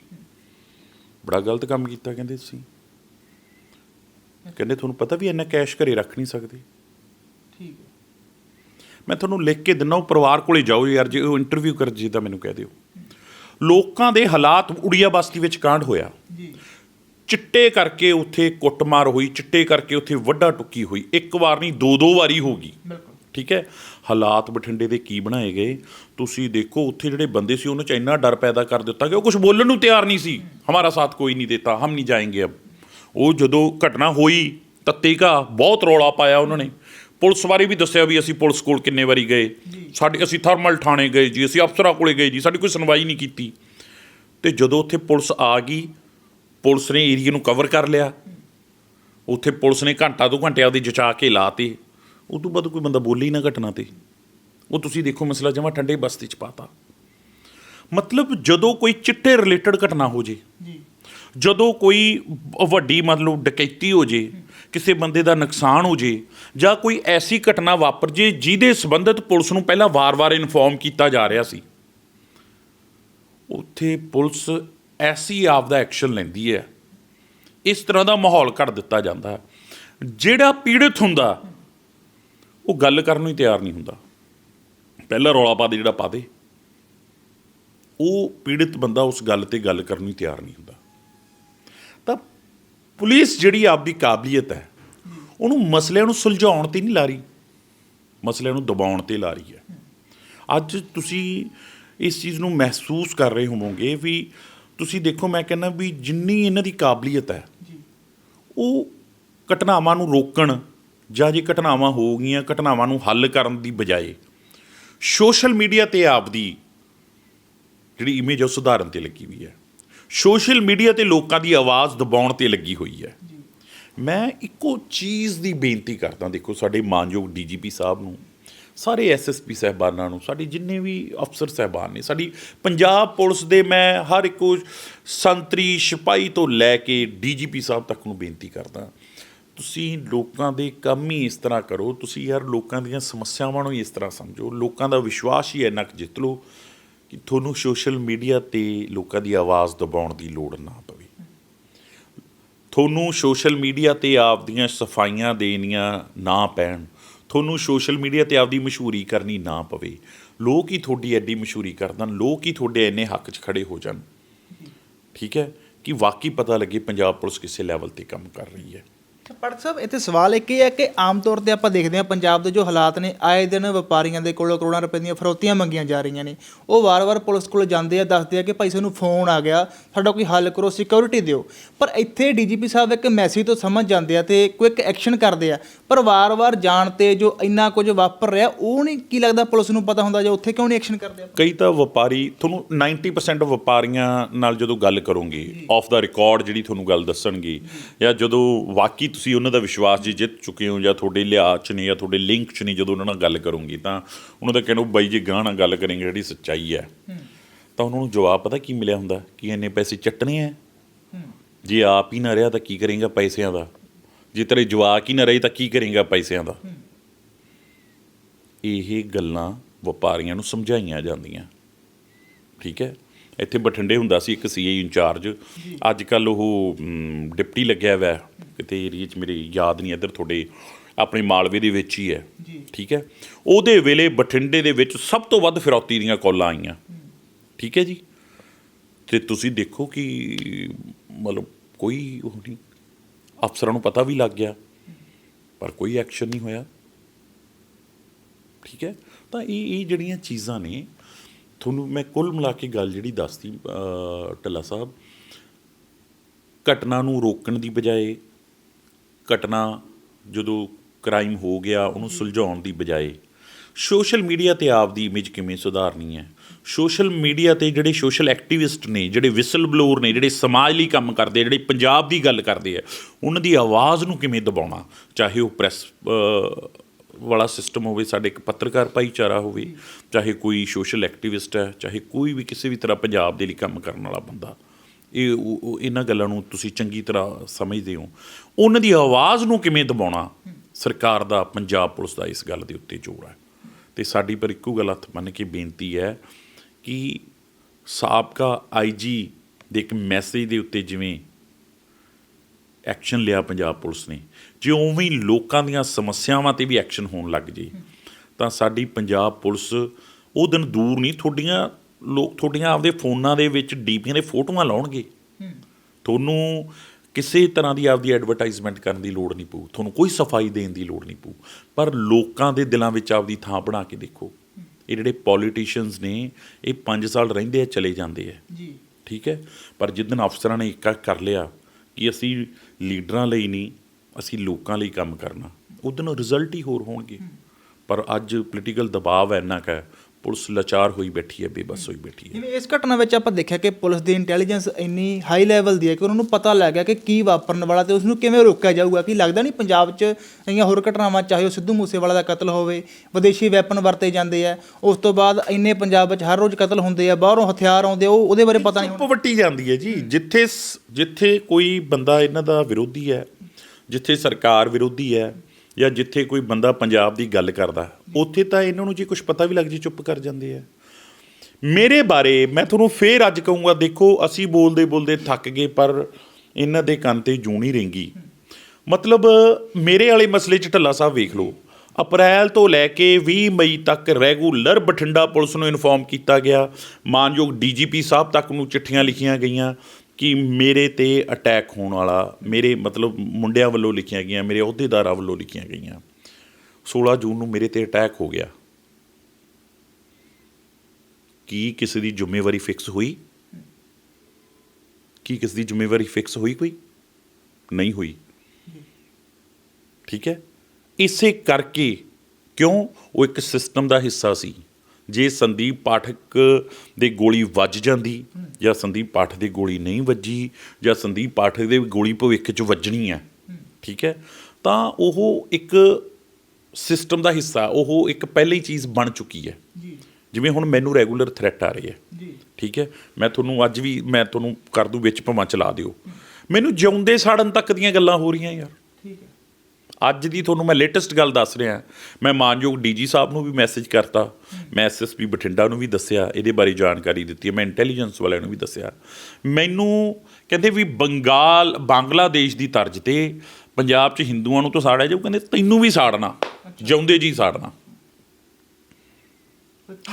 ਬੜਾ ਗਲਤ ਕੰਮ ਕੀਤਾ ਕਹਿੰਦੇ ਤੁਸੀਂ। ਕਹਿੰਦੇ ਤੁਹਾਨੂੰ ਪਤਾ ਵੀ ਇੰਨਾ ਕੈਸ਼ ਘਰੇ ਰੱਖ ਨਹੀਂ ਸਕਦੇ। ਠੀਕ ਹੈ। ਮੈਂ ਤੁਹਾਨੂੰ ਲਿਖ ਕੇ ਦਿੰਦਾ ਉਹ ਪਰਿਵਾਰ ਕੋਲੇ ਜਾਓ ਯਾਰ ਜੇ ਉਹ ਇੰਟਰਵਿਊ ਕਰ ਜੀ ਤਾਂ ਮੈਨੂੰ ਕਹਿ ਦਿਓ। ਲੋਕਾਂ ਦੇ ਹਾਲਾਤ ਉੜੀਆ ਬਸਤੀ ਵਿੱਚ ਕਾਂਡ ਹੋਇਆ। ਜੀ। ਚਿੱਟੇ ਕਰਕੇ ਉੱਥੇ ਕੁੱਟਮਾਰ ਹੋਈ ਚਿੱਟੇ ਕਰਕੇ ਉੱਥੇ ਵੱਡਾ ਟੁੱਕੀ ਹੋਈ। ਇੱਕ ਵਾਰ ਨਹੀਂ ਦੋ ਦੋ ਵਾਰੀ ਹੋ ਗਈ। ਬਿਲਕੁਲ। ਠੀਕ ਹੈ? ਹਾਲਾਤ ਬਠਿੰਡੇ ਦੇ ਕੀ ਬਣਾਏ ਗਏ? ਤੁਸੀਂ ਦੇਖੋ ਉੱਥੇ ਜਿਹੜੇ ਬੰਦੇ ਸੀ ਉਹਨਾਂ 'ਚ ਇੰਨਾ ਡਰ ਪੈਦਾ ਕਰ ਦਿੱਤਾ ਕਿ ਉਹ ਕੁਝ ਬੋਲਣ ਨੂੰ ਤਿਆਰ ਨਹੀਂ ਸੀ। ਹਮਾਰਾ ਸਾਥ ਕੋਈ ਨਹੀਂ ਦੇਤਾ ਹਮ ਨਹੀਂ ਜਾਏਂਗੇ ਅਬ। ਉਹ ਜਦੋਂ ਘਟਨਾ ਹੋਈ ਤੱਤੇ ਕਾ ਬਹੁਤ ਰੌਲਾ ਪਾਇਆ ਉਹਨਾਂ ਨੇ। ਪੁਲਿਸ ਬਾਰੇ ਵੀ ਦੱਸਿਆ ਵੀ ਅਸੀਂ ਪੁਲਿਸ ਕੋਲ ਕਿੰਨੇ ਵਾਰੀ ਗਏ। ਸਾਡੇ ਅਸੀਂ ਥਰਮਲ ਥਾਣੇ ਗਏ ਜੀ ਅਸੀਂ ਅਫਸਰਾਂ ਕੋਲੇ ਗਏ ਜੀ ਸਾਡੀ ਕੋਈ ਸੁਣਵਾਈ ਨਹੀਂ ਕੀਤੀ। ਤੇ ਜਦੋਂ ਉੱਥੇ ਪੁਲਿਸ ਆ ਗਈ ਪੁਲਿਸ ਨੇ ਏਰੀਆ ਨੂੰ ਕਵਰ ਕਰ ਲਿਆ। ਉੱਥੇ ਪੁਲਿਸ ਨੇ ਘੰਟਾ ਦੋ ਘੰਟੇ ਆਪਦੀ ਜਚਾ ਕੇ ਲਾਤੇ। ਉਸ ਤੋਂ ਬਾਅਦ ਕੋਈ ਬੰਦਾ ਬੋਲੇ ਹੀ ਨਾ ਘਟਨਾ ਤੇ। ਉਹ ਤੁਸੀਂ ਦੇਖੋ ਮਸਲਾ ਜਮਾ ਠੰਡੇ ਬਸਤੀ ਚ ਪਾਤਾ। ਮਤਲਬ ਜਦੋਂ ਕੋਈ ਚਿੱਟੇ ਰਿਲੇਟਡ ਘਟਨਾ ਹੋ ਜੇ ਜੀ। ਜਦੋਂ ਕੋਈ ਵੱਡੀ ਮਤਲਬ ਡਕੈਤੀ ਹੋ ਜੇ ਕਿਸੇ ਬੰਦੇ ਦਾ ਨੁਕਸਾਨ ਹੋ ਜੇ ਜਾਂ ਕੋਈ ਐਸੀ ਘਟਨਾ ਵਾਪਰ ਜੇ ਜਿਹਦੇ ਸੰਬੰਧਿਤ ਪੁਲਿਸ ਨੂੰ ਪਹਿਲਾਂ ਵਾਰ-ਵਾਰ ਇਨਫੋਰਮ ਕੀਤਾ ਜਾ ਰਿਹਾ ਸੀ। ਉੱਥੇ ਪੁਲਿਸ ਐਸੀ ਆਪ ਦਾ ਐਕਸ਼ਨ ਲੈਂਦੀ ਹੈ। ਇਸ ਤਰ੍ਹਾਂ ਦਾ ਮਾਹੌਲ ਕਰ ਦਿੱਤਾ ਜਾਂਦਾ ਹੈ। ਜਿਹੜਾ ਪੀੜਿਤ ਹੁੰਦਾ ਉਹ ਗੱਲ ਕਰਨ ਨੂੰ ਹੀ ਤਿਆਰ ਨਹੀਂ ਹੁੰਦਾ। ਪਹਿਲਾ ਰੌਲਾ ਪਾ ਦੇ ਜਿਹੜਾ ਪਾ ਦੇ। ਉਹ ਪੀੜਿਤ ਬੰਦਾ ਉਸ ਗੱਲ ਤੇ ਗੱਲ ਕਰਨ ਨੂੰ ਹੀ ਤਿਆਰ ਨਹੀਂ ਹੁੰਦਾ। ਤਾਂ ਪੁਲਿਸ ਜਿਹੜੀ ਆਪਦੀ ਕਾਬਲੀਅਤ ਹੈ ਉਹਨੂੰ ਮਸਲਿਆਂ ਨੂੰ ਸੁਲਝਾਉਣ ਤੇ ਨਹੀਂ ਲਾ ਰਹੀ। ਮਸਲਿਆਂ ਨੂੰ ਦਬਾਉਣ ਤੇ ਲਾ ਰਹੀ ਹੈ। ਅੱਜ ਤੁਸੀਂ ਇਸ ਚੀਜ਼ ਨੂੰ ਮਹਿਸੂਸ ਕਰ ਰਹੇ ਹੋਵੋਗੇ ਵੀ ਤੁਸੀਂ ਦੇਖੋ ਮੈਂ ਕਹਿੰਦਾ ਵੀ ਜਿੰਨੀ ਇਹਨਾਂ ਦੀ ਕਾਬਲੀਅਤ ਹੈ ਉਹ ਘਟਨਾਵਾਂ ਨੂੰ ਰੋਕਣ ਜਾਂ ਜੇ ਘਟਨਾਵਾਂ ਹੋ ਗਈਆਂ ਘਟਨਾਵਾਂ ਨੂੰ ਹੱਲ ਕਰਨ ਦੀ ਬਜਾਏ ਸੋਸ਼ਲ ਮੀਡੀਆ ਤੇ ਆਪਦੀ ਜਿਹੜੀ ਇਮੇਜ ਉਹ ਸੁਧਾਰਨ ਤੇ ਲੱਗੀ ਹੋਈ ਹੈ। ਸੋਸ਼ਲ ਮੀਡੀਆ ਤੇ ਲੋਕਾਂ ਦੀ ਆਵਾਜ਼ ਦਬਾਉਣ ਤੇ ਲੱਗੀ ਹੋਈ ਹੈ। ਮੈਂ ਇੱਕੋ ਚੀਜ਼ ਦੀ ਬੇਨਤੀ ਕਰਦਾ ਦੇਖੋ ਸਾਡੇ ਮਾਨਯੋਗ ਡੀਜੀਪੀ ਸਾਹਿਬ ਨੂੰ ਸਾਰੇ ਐਸਐਸਪੀ ਸਾਹਿਬਾਨਾਂ ਨੂੰ ਸਾਡੀ ਜਿੰਨੇ ਵੀ ਅਫਸਰ ਸਾਹਿਬਾਨ ਨੇ ਸਾਡੀ ਪੰਜਾਬ ਪੁਲਿਸ ਦੇ ਮੈਂ ਹਰ ਇੱਕੋ ਸੰਤਰੀ ਸਿਪਾਹੀ ਤੋਂ ਲੈ ਕੇ ਡੀਜੀਪੀ ਸਾਹਿਬ ਤੱਕ ਨੂੰ ਬੇਨਤੀ ਕਰਦਾ ਤੁਸੀਂ ਲੋਕਾਂ ਦੇ ਕੰਮ ਹੀ ਇਸ ਤਰ੍ਹਾਂ ਕਰੋ, ਤੁਸੀਂ ਯਾਰ ਲੋਕਾਂ ਦੀਆਂ ਸਮੱਸਿਆਵਾਂ ਨੂੰ ਹੀ ਇਸ ਤਰ੍ਹਾਂ ਸਮਝੋ। ਲੋਕਾਂ ਦਾ ਵਿਸ਼ਵਾਸ ਹੀ ਇੰਨਾ ਕੁ ਜਿੱਤ ਲਓ ਕਿ ਤੁਹਾਨੂੰ ਸੋਸ਼ਲ ਮੀਡੀਆ ਤੇ ਲੋਕਾਂ ਦੀ ਆਵਾਜ਼ ਦਬਾਉਣ ਦੀ ਲੋੜ ਨਾ ਪਵੇ। ਤੁਹਾਨੂੰ ਸੋਸ਼ਲ ਮੀਡੀਆ ਤੇ ਆਪਦੀਆਂ ਸਫਾਈਆਂ ਦੇਣੀਆਂ ਨਾ ਪੈਣ, ਤੁਹਾਨੂੰ ਸੋਸ਼ਲ ਮੀਡੀਆ ਤੇ ਆਪਦੀ ਮਸ਼ਹੂਰੀ ਕਰਨੀ ਨਾ ਪਵੇ। ਲੋਕ ਹੀ ਤੁਹਾਡੀ ਐਡੀ ਮਸ਼ਹੂਰੀ ਕਰ ਦੇਣ ਲੋਕ ਹੀ ਤੁਹਾਡੇ ਇੰਨੇ ਹੱਕ 'ਚ ਖੜੇ ਹੋ ਜਾਣ। ਠੀਕ ਹੈ ਕਿ ਵਾਕਈ ਪਤਾ ਲੱਗੇ ਪੰਜਾਬ ਪੁਲਿਸ ਕਿਸੇ ਲੈਵਲ ਤੇ ਕੰਮ ਕਰ ਰਹੀ ਹੈ। ਪੜਤ ਸਾਹਿਬ ਇੱਥੇ ਸਵਾਲ ਇੱਕ ਇਹ ਹੈ ਕਿ ਆਮ ਤੌਰ ਤੇ ਆਪਾਂ ਦੇਖਦੇ ਹਾਂ ਪੰਜਾਬ ਦੇ ਜੋ ਹਾਲਾਤ ਨੇ ਆਏ ਦਿਨ ਵਪਾਰੀਆਂ ਦੇ ਕੋਲੋਂ ਕਰੋੜਾਂ ਰੁਪਏ ਦੀਆਂ ਫਰੋਤੀਆਂ ਮੰਗੀਆਂ ਜਾ ਰਹੀਆਂ ਨੇ। ਉਹ ਵਾਰ-ਵਾਰ ਪੁਲਿਸ ਕੋਲ ਜਾਂਦੇ ਆ ਦੱਸਦੇ ਆ ਕਿ ਭਾਈ ਸਾਨੂੰ ਫੋਨ ਆ ਗਿਆ ਸਾਡਾ ਕੋਈ ਹੱਲ ਕਰੋ ਸਿਕਿਉਰਿਟੀ ਦਿਓ। ਪਰ ਇੱਥੇ ਡੀਜੀਪੀ ਸਾਹਿਬ ਇੱਕ ਮੈਸੇਜ ਤੋਂ ਸਮਝ ਜਾਂਦੇ ਆ ਤੇ ਕੁਇਕ ਐਕਸ਼ਨ ਕਰਦੇ ਆ। ਪਰ ਵਾਰ-ਵਾਰ ਜਾਣ ਤੇ ਜੋ ਇੰਨਾ ਕੁਝ ਵਾਪਰ ਰਿਹਾ ਉਹ ਨਹੀਂ ਕੀ ਲੱਗਦਾ ਪੁਲਿਸ ਨੂੰ ਪਤਾ ਹੁੰਦਾ ਜਾਂ ਉੱਥੇ ਕਿਉਂ ਨਹੀਂ ਐਕਸ਼ਨ ਕਰਦੇ ਆ ਕਈ ਤਾਂ ਵਪਾਰੀ ਤੁਹਾਨੂੰ 90% ਵਪਾਰੀਆਂ ਨਾਲ ਜਦੋਂ ਗੱਲ ਕਰੋਗੇ ਆਫ ਦਾ ਰਿਕਾਰਡ ਜਿਹੜੀ ਤੁਹਾਨੂੰ ਗੱਲ ਦੱਸਣਗੇ ਜਾਂ ਜਦੋਂ ਵਾਕਈ ਤੁਸੀਂ ਉਹਨਾਂ ਦਾ ਵਿਸ਼ਵਾਸ ਜੀ ਜਿੱਤ ਚੁੱਕੇ ਹੋ ਜਾਂ ਤੁਹਾਡੇ ਲਿਹਾਜ਼ 'ਚ ਨੇ ਜਾਂ ਤੁਹਾਡੇ ਲਿੰਕ 'ਚ ਨੇ ਜਦੋਂ ਉਹਨਾਂ ਨਾਲ ਗੱਲ ਕਰੋਗੇ ਤਾਂ ਉਹਨਾਂ ਦਾ ਕਹਿਣਾ ਬਾਈ ਜੀ ਗਾਂ ਨਾਲ ਗੱਲ ਕਰਾਂਗੇ ਜਿਹੜੀ ਸੱਚਾਈ ਹੈ। ਤਾਂ ਉਹਨਾਂ ਨੂੰ ਜਵਾਬ ਪਤਾ ਕੀ ਮਿਲਿਆ ਹੁੰਦਾ? ਕਿ ਇੰਨੇ ਪੈਸੇ ਚੱਟਣੇ ਆ। ਜੇ ਆਪ ਹੀ ਨਾ ਰਿਹਾ ਤਾਂ ਕੀ ਕਰੇਗਾ ਪੈਸਿਆਂ ਦਾ? ਜੇ ਤੇਰੇ ਜਵਾਕ ਹੀ ਨਾ ਰਹੇ ਤਾਂ ਕੀ ਕਰੇਗਾ ਪੈਸਿਆਂ ਦਾ? ਇਹ ਗੱਲਾਂ ਵਪਾਰੀਆਂ ਨੂੰ ਸਮਝਾਈਆਂ ਜਾਂਦੀਆਂ। ਠੀਕ ਹੈ? ਇੱਥੇ ਬਠਿੰਡੇ ਹੁੰਦਾ ਸੀ ਇੱਕ ਸੀਆਈ ਇੰਚਾਰਜ। ਅੱਜ ਕੱਲ ਉਹ ਡਿਪਟੀ ਲੱਗਿਆ ਹੋਇਆ। ਕਿਤੇ ਏਰੀਏ 'ਚ ਮੇਰੇ ਯਾਦ ਨਹੀਂ ਇੱਧਰ ਤੁਹਾਡੇ ਆਪਣੇ ਮਾਲਵੇ ਦੇ ਵਿੱਚ ਹੀ ਹੈ। ਠੀਕ ਹੈ? ਉਹਦੇ ਵੇਲੇ ਬਠਿੰਡੇ ਦੇ ਵਿੱਚ ਸਭ ਤੋਂ ਵੱਧ ਫਿਰੌਤੀ ਦੀਆਂ ਕਾਲਾਂ ਆਈਆਂ। ਠੀਕ ਹੈ ਜੀ? ਤੇ ਤੁਸੀਂ ਦੇਖੋ ਕਿ ਮਤਲਬ ਕੋਈ ਉਹ ਨਹੀਂ ਅਫਸਰਾਂ ਨੂੰ ਪਤਾ ਵੀ ਲੱਗ ਗਿਆ। ਪਰ ਕੋਈ ਐਕਸ਼ਨ ਨਹੀਂ ਹੋਇਆ। ਠੀਕ ਹੈ? ਤਾਂ ਇਹ ਇਹ ਜਿਹੜੀਆਂ ਚੀਜ਼ਾਂ ਨੇ ਤੁਹਾਨੂੰ ਮੈਂ ਕੁੱਲ ਮਿਲਾ ਕੇ ਗੱਲ ਜਿਹੜੀ ਦੱਸਦੀ ਢੱਲਾ ਸਾਹਿਬ ਘਟਨਾ ਨੂੰ ਰੋਕਣ ਦੀ ਬਜਾਏ ਘਟਨਾ ਜਦੋਂ ਕ੍ਰਾਈਮ ਹੋ ਗਿਆ ਉਹਨੂੰ ਸੁਲਝਾਉਣ ਦੀ ਬਜਾਏ ਸੋਸ਼ਲ ਮੀਡੀਆ ਤੇ ਆਪਦੀ ਇਮੇਜ ਕਿਵੇਂ ਸੁਧਾਰਨੀ ਹੈ? ਸੋਸ਼ਲ ਮੀਡੀਆ ਤੇ ਜਿਹੜੇ ਸੋਸ਼ਲ ਐਕਟਿਵਿਸਟ ਨੇ ਜਿਹੜੇ ਵਿਸਲ ਬਲੋਰ ਨੇ ਜਿਹੜੇ ਸਮਾਜ ਲਈ ਕੰਮ ਕਰਦੇ ਆ ਜਿਹੜੇ ਪੰਜਾਬ ਦੀ ਗੱਲ ਕਰਦੇ ਆ ਉਹਨਾਂ ਦੀ ਆਵਾਜ਼ ਨੂੰ ਕਿਵੇਂ ਦਬਾਉਣਾ? ਚਾਹੇ ਉਹ ਪ੍ਰੈਸ ਵਾਲਾ ਸਿਸਟਮ ਹੋਵੇ, ਸਾਡੇ ਇੱਕ ਪੱਤਰਕਾਰ ਭਾਈਚਾਰਾ ਹੋਵੇ, ਚਾਹੇ ਕੋਈ ਸੋਸ਼ਲ ਐਕਟਿਵਿਸਟ ਹੈ, ਚਾਹੇ ਕੋਈ ਵੀ ਕਿਸੇ ਵੀ ਤਰ੍ਹਾਂ ਪੰਜਾਬ ਦੇ ਲਈ ਕੰਮ ਕਰਨ ਵਾਲਾ ਬੰਦਾ, ਇਹ ਇਹਨਾਂ ਗੱਲਾਂ ਨੂੰ ਤੁਸੀਂ ਚੰਗੀ ਤਰ੍ਹਾਂ ਸਮਝਦੇ ਹੋ। ਉਹਨਾਂ ਦੀ ਆਵਾਜ਼ ਨੂੰ ਕਿਵੇਂ ਦਬਾਉਣਾ, ਸਰਕਾਰ ਦਾ, ਪੰਜਾਬ ਪੁਲਿਸ ਦਾ ਇਸ ਗੱਲ ਦੇ ਉੱਤੇ ਜ਼ੋਰ ਹੈ। ਤੇ ਸਾਡੀ ਪਰ ਇੱਕੋ ਗੱਲ ਹੱਥ ਮੰਨ ਕੇ ਬੇਨਤੀ ਹੈ ਕਿ ਸਾਬਕਾ ਆਈਜੀ ਦੇ ਇੱਕ ਮੈਸੇਜ ਦੇ ਉੱਤੇ ਜਿਵੇਂ ਐਕਸ਼ਨ ਲਿਆ ਪੰਜਾਬ ਪੁਲਿਸ ਨੇ। ਜੇ ਉਵੇਂ ਹੀ ਲੋਕਾਂ ਦੀਆਂ ਸਮੱਸਿਆਵਾਂ ਤੇ ਵੀ ਐਕਸ਼ਨ ਹੋਣ ਲੱਗ ਜੇ ਤਾਂ ਸਾਡੀ ਪੰਜਾਬ ਪੁਲਿਸ ਉਹ ਦਿਨ ਦੂਰ ਨਹੀਂ ਤੁਹਾਡੀਆਂ ਲੋਕ ਤੁਹਾਡੀਆਂ ਆਪਦੇ ਫੋਨਾਂ ਦੇ ਵਿੱਚ ਡੀਪੀਆਂ ਦੇ ਫੋਟੋਆਂ ਲਾਉਣਗੇ। ਤੁਹਾਨੂੰ ਕਿਸੇ ਤਰ੍ਹਾਂ ਦੀ ਆਪਦੀ ਐਡਵਰਟਾਈਜ਼ਮੈਂਟ ਕਰਨ ਦੀ ਲੋੜ ਨਹੀਂ ਪਊ ਤੁਹਾਨੂੰ ਕੋਈ ਸਫ਼ਾਈ ਦੇਣ ਦੀ ਲੋੜ ਨਹੀਂ ਪਊ ਪਰ ਲੋਕਾਂ ਦੇ ਦਿਲਾਂ ਵਿੱਚ ਆਪਦੀ ਥਾਂ ਬਣਾ ਕੇ ਦੇਖੋ। ਇਹ ਜਿਹੜੇ ਪੋਲੀਟੀਸ਼ੀਅਨਸ ਨੇ ਇਹ 5 ਸਾਲ ਰਹਿੰਦੇ ਆ ਚਲੇ ਜਾਂਦੇ ਆ। ਜੀ। ਠੀਕ ਹੈ? ਪਰ ਜਿੱਦਨ ਅਫਸਰਾਂ ਨੇ ਇੱਕ ਕਰ ਲਿਆ ਕਿ ਅਸੀਂ ਲੀਡਰਾਂ ਲਈ ਨਹੀਂ ਅਸੀਂ ਲੋਕਾਂ ਲਈ ਕੰਮ ਕਰਨਾ। ਉਦੋਂ ਰਿਜ਼ਲਟ ਹੀ ਹੋਰ ਹੋਣਗੇ। ਪਰ ਅੱਜ ਪੋਲੀਟੀਕਲ ਦਬਾਅ ਇੰਨਾ ਕੁ ਪੁਲਿਸ ਲਾਚਾਰ ਹੋਈ ਬੈਠੀ ਹੈ ਬੇਬਸ ਹੋਈ ਬੈਠੀ ਹੈ। ਜਿਵੇਂ ਇਸ ਘਟਨਾ ਵਿੱਚ ਆਪਾਂ ਦੇਖਿਆ ਕਿ ਪੁਲਿਸ ਦੀ ਇੰਟੈਲੀਜੈਂਸ ਇੰਨੀ ਹਾਈ ਲੈਵਲ ਦੀ ਹੈ ਕਿ ਉਹਨਾਂ ਨੂੰ ਪਤਾ ਲੱਗ ਗਿਆ ਕਿ ਕੀ ਵਾਪਰਨ ਵਾਲਾ ਤੇ ਉਸ ਨੂੰ ਕਿਵੇਂ ਰੋਕਿਆ ਜਾਊਗਾ ਕਿ ਲੱਗਦਾ ਨਹੀਂ ਪੰਜਾਬ 'ਚ ਜਾਂ ਹੋਰ ਘਟਨਾਵਾਂ ਚਾਹੇ ਉਹ ਸਿੱਧੂ ਮੂਸੇਵਾਲਾ ਦਾ ਕਤਲ ਹੋਵੇ ਵਿਦੇਸ਼ੀ ਵੈਪਨ ਵਰਤੇ ਜਾਂਦੇ ਆ ਉਸ ਤੋਂ ਬਾਅਦ ਇੰਨੇ ਪੰਜਾਬ ਵਿੱਚ ਹਰ ਰੋਜ਼ ਕਤਲ ਹੁੰਦੇ ਆ ਬਾਹਰੋਂ ਹਥਿਆਰ ਆਉਂਦੇ ਉਹ ਉਹਦੇ ਬਾਰੇ ਪਤਾ ਨਹੀਂ ਵੱਟੀ ਜਾਂਦੀ ਹੈ ਜੀ ਜਿੱਥੇ ਜਿੱਥੇ ਕੋਈ ਬੰਦਾ ਇਹਨਾਂ ਦਾ ਵਿਰੋਧੀ ਹੈ ਜਿੱਥੇ ਸਰਕਾਰ ਵਿਰੋਧੀ ਹੈ ਜਾਂ ਜਿੱਥੇ ਕੋਈ ਬੰਦਾ ਪੰਜਾਬ ਦੀ ਗੱਲ ਕਰਦਾ, ਉੱਥੇ ਤਾਂ ਇਹਨਾਂ ਨੂੰ ਜੇ ਕੁਝ ਪਤਾ ਵੀ ਲੱਗ ਜੇ, ਚੁੱਪ ਕਰ ਜਾਂਦੇ ਆ। ਮੇਰੇ ਬਾਰੇ ਮੈਂ ਤੁਹਾਨੂੰ ਫੇਰ ਅੱਜ ਕਹੂੰਗਾ, ਦੇਖੋ, ਅਸੀਂ ਬੋਲਦੇ ਬੋਲਦੇ ਥੱਕ ਗਏ, ਪਰ ਇਹਨਾਂ ਦੇ ਕੰਨ ਤੇ ਜੂੰ ਨਹੀਂ ਰਿੰਗੀ। ਮਤਲਬ, ਮੇਰੇ ਵਾਲੇ ਮਸਲੇ 'ਚ ਢੱਲਾ ਸਾਹਿਬ ਵੇਖ ਲਓ। ਅਪ੍ਰੈਲ ਤੋਂ ਲੈ ਕੇ 20 ਮਈ ਤੱਕ ਰੈਗੂਲਰ ਬਠਿੰਡਾ ਪੁਲਿਸ ਨੂੰ ਇਨਫੋਰਮ ਕੀਤਾ ਗਿਆ। ਮਾਨਯੋਗ ਡੀਜੀਪੀ ਸਾਹਿਬ ਤੱਕ ਨੂੰ ਚਿੱਠੀਆਂ ਲਿਖੀਆਂ ਗਈਆਂ। ਕਿ ਮੇਰੇ ਤੇ ਅਟੈਕ ਹੋਣ ਵਾਲਾ, ਮੇਰੇ ਮਤਲਬ ਮੁੰਡਿਆਂ ਵੱਲੋਂ ਲਿਖੀਆਂ ਗਈਆਂ, ਮੇਰੇ ਅਹੁਦੇਦਾਰਾਂ ਵੱਲੋਂ ਲਿਖੀਆਂ ਗਈਆਂ। 16 ਜੂਨ ਨੂੰ ਮੇਰੇ ਤੇ ਅਟੈਕ ਹੋ ਗਿਆ। ਕੀ ਕਿਸੇ ਦੀ ਜ਼ਿੰਮੇਵਾਰੀ ਫਿਕਸ ਹੋਈ? ਕੀ ਕਿਸੇ ਦੀ ਜ਼ਿੰਮੇਵਾਰੀ ਫਿਕਸ ਹੋਈ ਕੋਈ? ਨਹੀਂ ਹੋਈ। ਠੀਕ ਹੈ? ਇਸੇ ਕਰਕੇ ਕਿਉਂ ਉਹ ਇੱਕ ਸਿਸਟਮ ਦਾ ਹਿੱਸਾ ਸੀ? ਜੇ ਸੰਦੀਪ ਪਾਠਕ ਦੇ ਗੋਲੀ ਵੱਜ ਜਾਂਦੀ ਜਾਂ ਸੰਦੀਪ ਪਾਠਕ ਦੀ ਗੋਲੀ ਨਹੀਂ ਵੱਜੀ ਜਾਂ ਸੰਦੀਪ ਪਾਠਕ ਦੇ ਗੋਲੀ ਭਵਿੱਖ 'ਚ ਵੱਜਣੀ ਹੈ ਠੀਕ ਹੈ ਤਾਂ ਉਹ ਇੱਕ ਸਿਸਟਮ ਦਾ ਹਿੱਸਾ ਉਹ ਇੱਕ ਪਹਿਲੀ ਚੀਜ਼ ਬਣ ਚੁੱਕੀ ਹੈ। ਜੀ। ਜਿਵੇਂ ਹੁਣ ਮੈਨੂੰ ਰੈਗੂਲਰ ਥ੍ਰੈਟ ਆ ਰਹੀ ਹੈ। ਜੀ। ਠੀਕ ਹੈ ਮੈਂ ਤੁਹਾਨੂੰ ਅੱਜ ਵੀ ਮੈਂ ਤੁਹਾਨੂੰ ਕਰ ਦੂੰ ਵਿੱਚ ਭਾਵੇਂ ਚਲਾ ਦਿਓ। ਮੈਨੂੰ ਜਿਉਂਦੇ ਸਾੜਨ ਤੱਕ ਦੀਆਂ ਗੱਲਾਂ ਹੋ ਰਹੀਆਂ ਯਾਰ। ਅੱਜ ਦੀ ਤੁਹਾਨੂੰ ਮੈਂ ਲੇਟੈਸਟ ਗੱਲ ਦੱਸ ਰਿਹਾ। ਮੈਂ ਮਾਨਯੋਗ ਡੀਜੀ ਸਾਹਿਬ ਨੂੰ ਵੀ ਮੈਸੇਜ ਕਰਤਾ। ਮੈਂ ਐਸਐਸਪੀ ਬਠਿੰਡਾ ਨੂੰ ਵੀ ਦੱਸਿਆ ਇਹਦੇ ਬਾਰੇ ਜਾਣਕਾਰੀ ਦਿੱਤੀ ਮੈਂ ਇੰਟੈਲੀਜੈਂਸ ਵਾਲਿਆਂ ਨੂੰ ਵੀ ਦੱਸਿਆ। ਮੈਨੂੰ ਕਹਿੰਦੇ ਵੀ ਬੰਗਾਲ ਬੰਗਲਾਦੇਸ਼ ਦੀ ਤਰਜ਼ ਤੇ ਪੰਜਾਬ 'ਚ ਹਿੰਦੂਆਂ ਨੂੰ ਤਾਂ ਸਾੜਿਆ ਜਾਊ ਕਹਿੰਦੇ ਤੈਨੂੰ ਵੀ ਸਾੜਨਾ ਜਿਉਂਦੇ ਜੀ ਸਾੜਨਾ।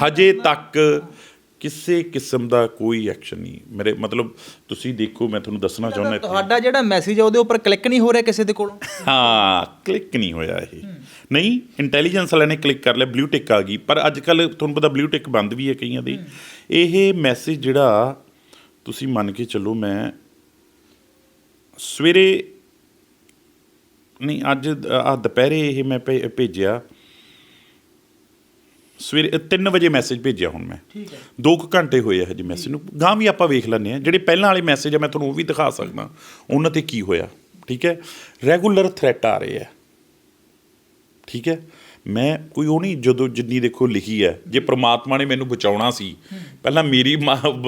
ਹਜੇ ਤੱਕ ਕਿਸੇ ਕਿਸਮ ਦਾ ਕੋਈ ਐਕਸ਼ਨ ਨਹੀਂ। ਮੇਰੇ ਮਤਲਬ ਤੁਸੀਂ ਦੇਖੋ ਮੈਂ ਤੁਹਾਨੂੰ ਦੱਸਣਾ ਚਾਹੁੰਦਾ ਤੁਹਾਡਾ ਜਿਹੜਾ ਮੈਸੇਜ ਹੈ ਉਹਦੇ ਉੱਪਰ ਕਲਿੱਕ ਨਹੀਂ ਹੋ ਰਿਹਾ ਕਿਸੇ ਦੇ ਕੋਲੋਂ? ਹਾਂ ਕਲਿੱਕ ਨਹੀਂ ਹੋਇਆ ਇਹ। ਨਹੀਂ ਇੰਟੈਲੀਜੈਂਸ ਵਾਲਿਆਂ ਨੇ ਕਲਿੱਕ ਕਰ ਲਿਆ ਬਲੂ ਟਿਕ ਆ ਗਈ। ਪਰ ਅੱਜ ਕੱਲ ਤੁਹਾਨੂੰ ਪਤਾ ਬਲੂ ਟਿਕ ਬੰਦ ਵੀ ਹੈ ਕਈਆਂ ਦੀ। ਇਹ ਮੈਸੇਜ ਜਿਹੜਾ ਤੁਸੀਂ ਮੰਨ ਕੇ ਚੱਲੋ ਮੈਂ ਸਵੇਰੇ ਨਹੀਂ ਅੱਜ ਆ ਦੁਪਹਿਰੇ ਇਹ ਮੈਂ ਭੇਜਿਆ। ਸਵੇਰੇ 3 ਵਜੇ ਮੈਸੇਜ ਭੇਜਿਆ ਹੁਣ ਮੈਂ। ਠੀਕ ਹੈ। 2 ਘੰਟੇ ਹੋਏ ਆ ਹਜੇ ਮੈਸੇਜ ਨੂੰ। ਗਾਂ ਵੀ ਆਪਾਂ ਵੇਖ ਲੈਂਦੇ ਆ। ਜਿਹੜੇ ਪਹਿਲਾਂ ਵਾਲੇ ਮੈਸੇਜ ਆ ਮੈਂ ਤੁਹਾਨੂੰ ਉਹ ਵੀ ਦਿਖਾ ਸਕਦਾ। ਉਹਨਾਂ ਤੇ ਕੀ ਹੋਇਆ? ਠੀਕ ਹੈ? ਰੈਗੂਲਰ ਥ੍ਰੈਟ ਆ ਰਹੇ ਆ। ਠੀਕ ਹੈ? ਮੈਂ ਕੋਈ ਉਹ ਨਹੀਂ ਜਦੋਂ ਜਿੰਨੀ ਦੇਖੋ ਲਿਖੀ ਹੈ। ਜੇ ਪ੍ਰਮਾਤਮਾ ਨੇ ਮੈਨੂੰ ਬਚਾਉਣਾ ਸੀ ਪਹਿਲਾਂ ਮੇਰੀ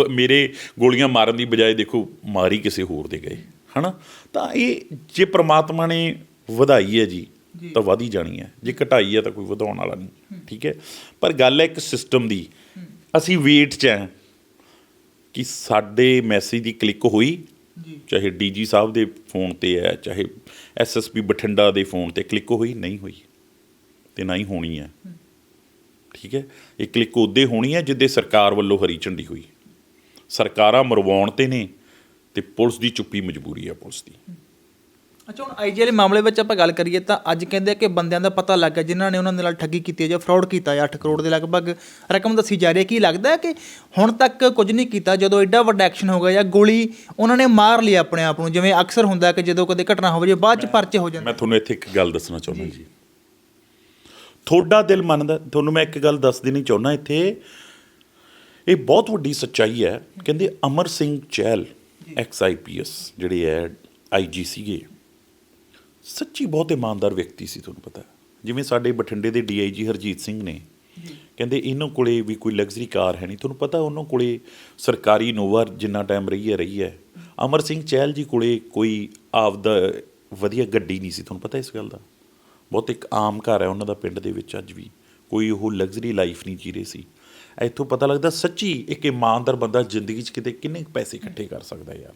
ਮੇਰੇ ਗੋਲੀਆਂ ਮਾਰਨ ਦੀ ਬਜਾਏ ਦੇਖੋ ਮਾਰੀ ਕਿਸੇ ਹੋਰ ਦੇ ਗਏ। ਹਨਾ? ਤਾਂ ਇਹ ਜੇ ਪ੍ਰਮਾਤਮਾ ਨੇ ਵਧਾਈ ਹੈ ਜੀ ਤਾਂ ਵਧ ਹੀ ਜਾਣੀ ਹੈ। ਜੇ ਘਟਾਈ ਹੈ ਤਾਂ ਕੋਈ ਵਧਾਉਣ ਵਾਲਾ ਨਹੀਂ ਠੀਕ ਹੈ? ਪਰ ਗੱਲ ਹੈ ਇੱਕ ਸਿਸਟਮ ਦੀ। ਅਸੀਂ ਵੇਟ 'ਚ ਹਾਂ ਕਿ ਸਾਡੇ ਮੈਸੇਜ ਦੀ ਕਲਿੱਕ ਹੋਈ ਜੀ। ਚਾਹੇ ਡੀਜੀ ਸਾਹਿਬ ਦੇ ਫੋਨ ਤੇ ਹੈ ਚਾਹੇ ਐਸਐਸਪੀ ਬਠਿੰਡਾ ਦੇ ਫੋਨ ਤੇ ਕਲਿੱਕ ਹੋਈ ਨਹੀਂ ਹੋਈ। ਤੇ ਨਾ ਹੀ ਹੋਣੀ ਹੈ। ਠੀਕ ਹੈ? ਇਹ ਕਲਿੱਕ ਉਹਦੇ ਹੋਣੀ ਹੈ ਜਿੱਦੇ ਸਰਕਾਰ ਵੱਲੋਂ ਹਰੀ ਝੰਡੀ ਹੋਈ। ਸਰਕਾਰਾਂ ਮਰਵਾਉਣ ਤੇ ਨੇ ਤੇ ਪੁਲਿਸ ਦੀ ਚੁੱਪੀ ਮਜਬੂਰੀ ਹੈ ਪੁਲਿਸ ਦੀ। ਅੱਛਾ ਹੁਣ ਆਈਜੀ ਵਾਲੇ ਮਾਮਲੇ ਵਿੱਚ ਆਪਾਂ ਗੱਲ ਕਰੀਏ ਤਾਂ ਅੱਜ ਕਹਿੰਦੇ ਆ ਕਿ ਬੰਦਿਆਂ ਦਾ ਪਤਾ ਲੱਗ ਗਿਆ ਜਿਨ੍ਹਾਂ ਨੇ ਉਹਨਾਂ ਦੇ ਨਾਲ ਠੱਗੀ ਕੀਤੀ ਹੈ ਜਾਂ ਫਰਾਡ ਕੀਤਾ ਹੈ 8 ਕਰੋੜ ਦੇ ਲਗਭਗ ਰਕਮ ਦੱਸੀ ਜਾ ਰਹੀ ਹੈ। ਕੀ ਲੱਗਦਾ ਹੈ ਕਿ ਹੁਣ ਤੱਕ ਕੁਝ ਨਹੀਂ ਕੀਤਾ ਜਦੋਂ ਐਡਾ ਵੱਡਾ ਐਕਸ਼ਨ ਹੋ ਗਿਆ ਜਾਂ ਗੋਲੀ ਉਹਨਾਂ ਨੇ ਮਾਰ ਲਈ ਆਪਣੇ ਆਪ ਨੂੰ ਜਿਵੇਂ ਅਕਸਰ ਹੁੰਦਾ ਕਿ ਜਦੋਂ ਕਦੇ ਘਟਨਾ ਹੋਵੇ ਜੇ ਬਾਅਦ ਚ ਪਰਚੇ ਹੋ ਜਾਂਦੇ। ਮੈਂ ਤੁਹਾਨੂੰ ਇੱਥੇ ਇੱਕ ਗੱਲ ਦੱਸਣਾ ਚਾਹੁੰਦਾ ਜੀ। ਤੁਹਾਡਾ ਦਿਲ ਮੰਨਦਾ ਤੁਹਾਨੂੰ ਮੈਂ ਇੱਕ ਗੱਲ ਦੱਸ ਦੇਣੀ ਚਾਹੁੰਦਾ ਇੱਥੇ। ਇਹ ਬਹੁਤ ਵੱਡੀ ਸੱਚਾਈ ਹੈ। ਕਹਿੰਦੇ ਅਮਰ ਸਿੰਘ ਚਹਿਲ ਐਕਸ ਆਈਪੀਐਸ ਜਿਹੜੇ ਹੈ ਆਈਜੀ ਸੀਗੇ। ਸੱਚੀ ਬਹੁਤ ਇਮਾਨਦਾਰ ਵਿਅਕਤੀ ਸੀ, ਤੁਹਾਨੂੰ ਪਤਾ ਜਿਵੇਂ ਸਾਡੇ ਬਠਿੰਡੇ ਦੇ ਡੀਆਈਜੀ ਹਰਜੀਤ ਸਿੰਘ ਨੇ ਕਹਿੰਦੇ, ਇਹਨਾਂ ਕੋਲੇ ਵੀ ਕੋਈ ਲਗਜ਼ਰੀ ਕਾਰ ਹੈ ਨਹੀਂ। ਤੁਹਾਨੂੰ ਪਤਾ ਉਹਨਾਂ ਕੋਲੇ ਸਰਕਾਰੀ ਇਨੋਵਾ ਜਿੰਨਾ ਟਾਈਮ ਰਹੀ ਹੈ ਰਹੀ ਹੈ। ਅਮਰ ਸਿੰਘ ਚਹਿਲ ਜੀ ਕੋਲੇ ਕੋਈ ਆਪਦਾ ਵਧੀਆ ਗੱਡੀ ਨਹੀਂ ਸੀ, ਤੁਹਾਨੂੰ ਪਤਾ ਇਸ ਗੱਲ ਦਾ? ਬਹੁਤ ਇੱਕ ਆਮ ਘਰ ਹੈ ਉਹਨਾਂ ਦਾ ਪਿੰਡ ਦੇ ਵਿੱਚ ਅੱਜ ਵੀ। ਕੋਈ ਉਹ ਲਗਜ਼ਰੀ ਲਾਈਫ ਨਹੀਂ ਜੀ ਰਹੇ ਸੀ। ਇੱਥੋਂ ਪਤਾ ਲੱਗਦਾ ਸੱਚੀ ਇੱਕ ਇਮਾਨਦਾਰ ਬੰਦਾ ਜ਼ਿੰਦਗੀ 'ਚ ਕਿਤੇ ਕਿੰਨੇ ਪੈਸੇ ਇਕੱਠੇ ਕਰ ਸਕਦਾ ਯਾਰ।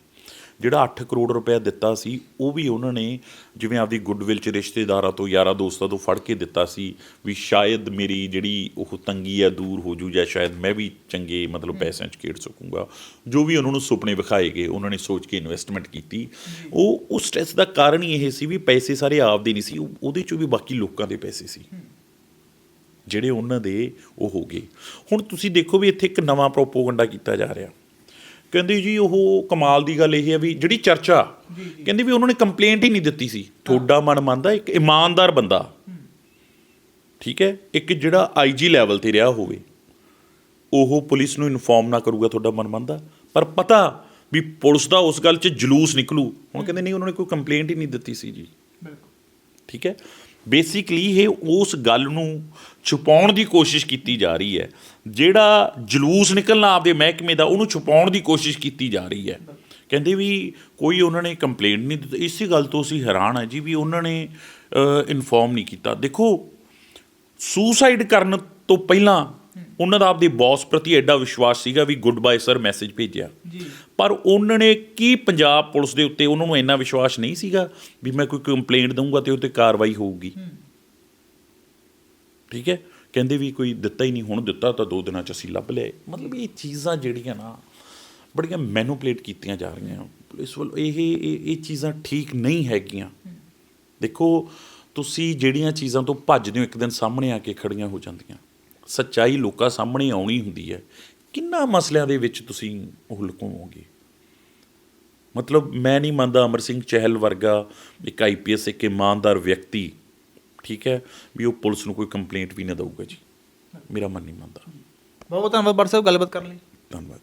ਜਿਹੜਾ 8 ਕਰੋੜ ਰੁਪਇਆ ਦਿੱਤਾ ਸੀ ਉਹ ਵੀ ਉਹਨਾਂ ਨੇ ਜਿਵੇਂ ਆਪਦੀ ਗੁੱਡਵਿਲ 'ਚ ਰਿਸ਼ਤੇਦਾਰਾਂ ਤੋਂ ਯਾਰਾਂ ਦੋਸਤਾਂ ਤੋਂ ਫੜ ਕੇ ਦਿੱਤਾ ਸੀ ਵੀ ਸ਼ਾਇਦ ਮੇਰੀ ਜਿਹੜੀ ਉਹ ਤੰਗੀ ਆ ਦੂਰ ਹੋ ਜੂ ਜਾਂ ਸ਼ਾਇਦ ਮੈਂ ਵੀ ਚੰਗੇ ਮਤਲਬ ਪੈਸਿਆਂ 'ਚ ਖੇਡ ਸਕੂੰਗਾ। ਜੋ ਵੀ ਉਹਨਾਂ ਨੂੰ ਸੁਪਨੇ ਵਿਖਾਏ ਗਏ ਉਹਨਾਂ ਨੇ ਸੋਚ ਕੇ ਇਨਵੈਸਟਮੈਂਟ ਕੀਤੀ। ਉਹ ਉਸ ਸਟ੍ਰੈਸ ਦਾ ਕਾਰਨ ਹੀ ਇਹ ਸੀ ਵੀ ਪੈਸੇ ਸਾਰੇ ਆਪਦੇ ਨਹੀਂ ਸੀ ਉਹ- ਉਹਦੇ 'ਚੋਂ ਵੀ ਬਾਕੀ ਲੋਕਾਂ ਦੇ ਪੈਸੇ ਸੀ। ਜਿਹੜੇ ਉਹਨਾਂ ਦੇ ਉਹ ਹੋ ਗਏ। ਹੁਣ ਤੁਸੀਂ ਦੇਖੋ ਵੀ ਇੱਥੇ ਇੱਕ ਨਵਾਂ ਪ੍ਰੋਪੋਗੰਡਾ ਕੀਤਾ ਜਾ ਰਿਹਾ। ਕਹਿੰਦੇ ਜੀ ਉਹ ਕਮਾਲ ਦੀ ਗੱਲ ਇਹ ਹੈ ਵੀ ਜਿਹੜੀ ਚਰਚਾ ਕਹਿੰਦੇ ਵੀ ਉਹਨਾਂ ਨੇ ਕੰਪਲੇਂਟ ਹੀ ਨਹੀਂ ਦਿੱਤੀ ਸੀ। ਤੁਹਾਡਾ ਮਨ ਮੰਨਦਾ ਇੱਕ ਇਮਾਨਦਾਰ ਬੰਦਾ। ਠੀਕ ਹੈ? ਇੱਕ ਜਿਹੜਾ ਆਈਜੀ ਲੈਵਲ ਤੇ ਰਿਹਾ ਹੋਵੇ। ਉਹ ਪੁਲਿਸ ਨੂੰ ਇਨਫੋਰਮ ਨਾ ਕਰੂਗਾ ਤੁਹਾਡਾ ਮਨ ਮੰਨਦਾ। ਪਰ ਪਤਾ ਵੀ ਪੁਲਿਸ ਦਾ ਉਸ ਗੱਲ 'ਚ ਜਲੂਸ ਨਿਕਲੂ। ਹੁਣ ਕਹਿੰਦੇ ਨਹੀਂ ਉਹਨਾਂ ਨੇ ਕੋਈ ਕੰਪਲੇਂਟ ਹੀ ਨਹੀਂ ਦਿੱਤੀ ਸੀ ਜੀ। ਠੀਕ ਹੈ? ਬੇਸਿਕਲੀ ਇਹ ਉਸ ਗੱਲ ਨੂੰ ਛੁਪਾਉਣ ਦੀ ਕੋਸ਼ਿਸ਼ ਕੀਤੀ ਜਾ ਰਹੀ ਹੈ। ਜਿਹੜਾ ਜਲੂਸ ਨਿਕਲਣਾ ਆਪਦੇ ਮਹਿਕਮੇ ਦਾ, ਉਹਨੂੰ ਛੁਪਾਉਣ ਦੀ ਕੋਸ਼ਿਸ਼ ਕੀਤੀ ਜਾ ਰਹੀ ਹੈ। ਕਹਿੰਦੇ ਵੀ ਕੋਈ ਉਹਨਾਂ ਨੇ ਕੰਪਲੇਂਟ ਨਹੀਂ ਦਿੱਤੀ। ਇਸੇ ਗੱਲ ਤੋਂ ਅਸੀਂ ਹੈਰਾਨ ਹੈ ਜੀ ਵੀ ਉਹਨਾਂ ਨੇ ਇਨਫੋਰਮ ਨਹੀਂ ਕੀਤਾ। ਦੇਖੋ ਸੁਸਾਈਡ ਕਰਨ ਤੋਂ ਪਹਿਲਾਂ ਉਹਨਾਂ ਦਾ ਆਪਦੇ ਬੌਸ ਪ੍ਰਤੀ ਐਡਾ ਵਿਸ਼ਵਾਸ ਸੀਗਾ ਵੀ ਗੁੱਡ ਬਾਏ ਸਰ ਮੈਸੇਜ ਭੇਜਿਆ ਪਰ ਉਹਨਾਂ ਨੇ ਕੀ ਪੰਜਾਬ ਪੁਲਿਸ ਦੇ ਉੱਤੇ ਉਹਨਾਂ ਨੂੰ ਇੰਨਾ ਵਿਸ਼ਵਾਸ ਨਹੀਂ ਸੀਗਾ ਵੀ ਮੈਂ ਕੋਈ ਕੰਪਲੇਂਟ ਦਊਂਗਾ ਤੇ ਉਹ ਤੇ ਕਾਰਵਾਈ ਹੋਊਗੀ। ਠੀਕ ਹੈ? ਕਹਿੰਦੇ ਵੀ ਕੋਈ ਦਿੱਤਾ ਹੀ ਨਹੀਂ ਹੁਣ ਦਿੱਤਾ ਤਾਂ ਦੋ ਦਿਨਾਂ ਚ ਅਸੀਂ ਲੱਭ ਲਏ ਮਤਲਬ ਇਹ ਚੀਜ਼ਾਂ ਜਿਹੜੀਆਂ ਨਾ ਬੜੀਆਂ ਮੈਨੂਪਲੇਟ ਕੀਤੀਆਂ ਜਾ ਰਹੀਆਂ। ਪੁਲਿਸ ਵੱਲ ਇਹ ਇਹ ਇਹ ਚੀਜ਼ਾਂ ਠੀਕ ਨਹੀਂ ਹੈਗੀਆਂ। ਦੇਖੋ ਤੁਸੀਂ ਜਿਹੜੀਆਂ ਚੀਜ਼ਾਂ ਤੋਂ ਭੱਜਦੇ ਹੋ ਇੱਕ ਦਿਨ ਸਾਹਮਣੇ ਆ ਕੇ ਖੜੀਆਂ ਹੋ ਜਾਂਦੀਆਂ। ਸੱਚਾਈ ਲੋਕਾਂ ਸਾਹਮਣੇ ਆਉਣੀ ਹੁੰਦੀ ਹੈ। ਕਿੰਨਾ ਮਸਲਿਆਂ ਦੇ ਵਿੱਚ ਤੁਸੀਂ ਉਹ ਲੁਕਾਓਗੇ ਮਤਲਬ ਮੈਂ ਨਹੀਂ ਮੰਨਦਾ ਅਮਰ ਸਿੰਘ ਚਹਿਲ ਵਰਗਾ ਇੱਕ ਆਈਪੀਐਸ ਇੱਕ ਇਮਾਨਦਾਰ ਵਿਅਕਤੀ ਠੀਕ ਹੈ ਵੀ ਉਹ ਪੁਲਿਸ ਨੂੰ ਕੋਈ ਕੰਪਲੇਂਟ ਵੀ ਨਾ ਦਊਗਾ ਜੀ। ਮੇਰਾ ਮਨ ਨਹੀਂ ਮੰਨਦਾ। ਬਹੁਤ ਬਹੁਤ ਧੰਨਵਾਦ ਬੜ ਸਾਹਿਬ ਗੱਲਬਾਤ ਕਰਨ ਲਈ। ਧੰਨਵਾਦ।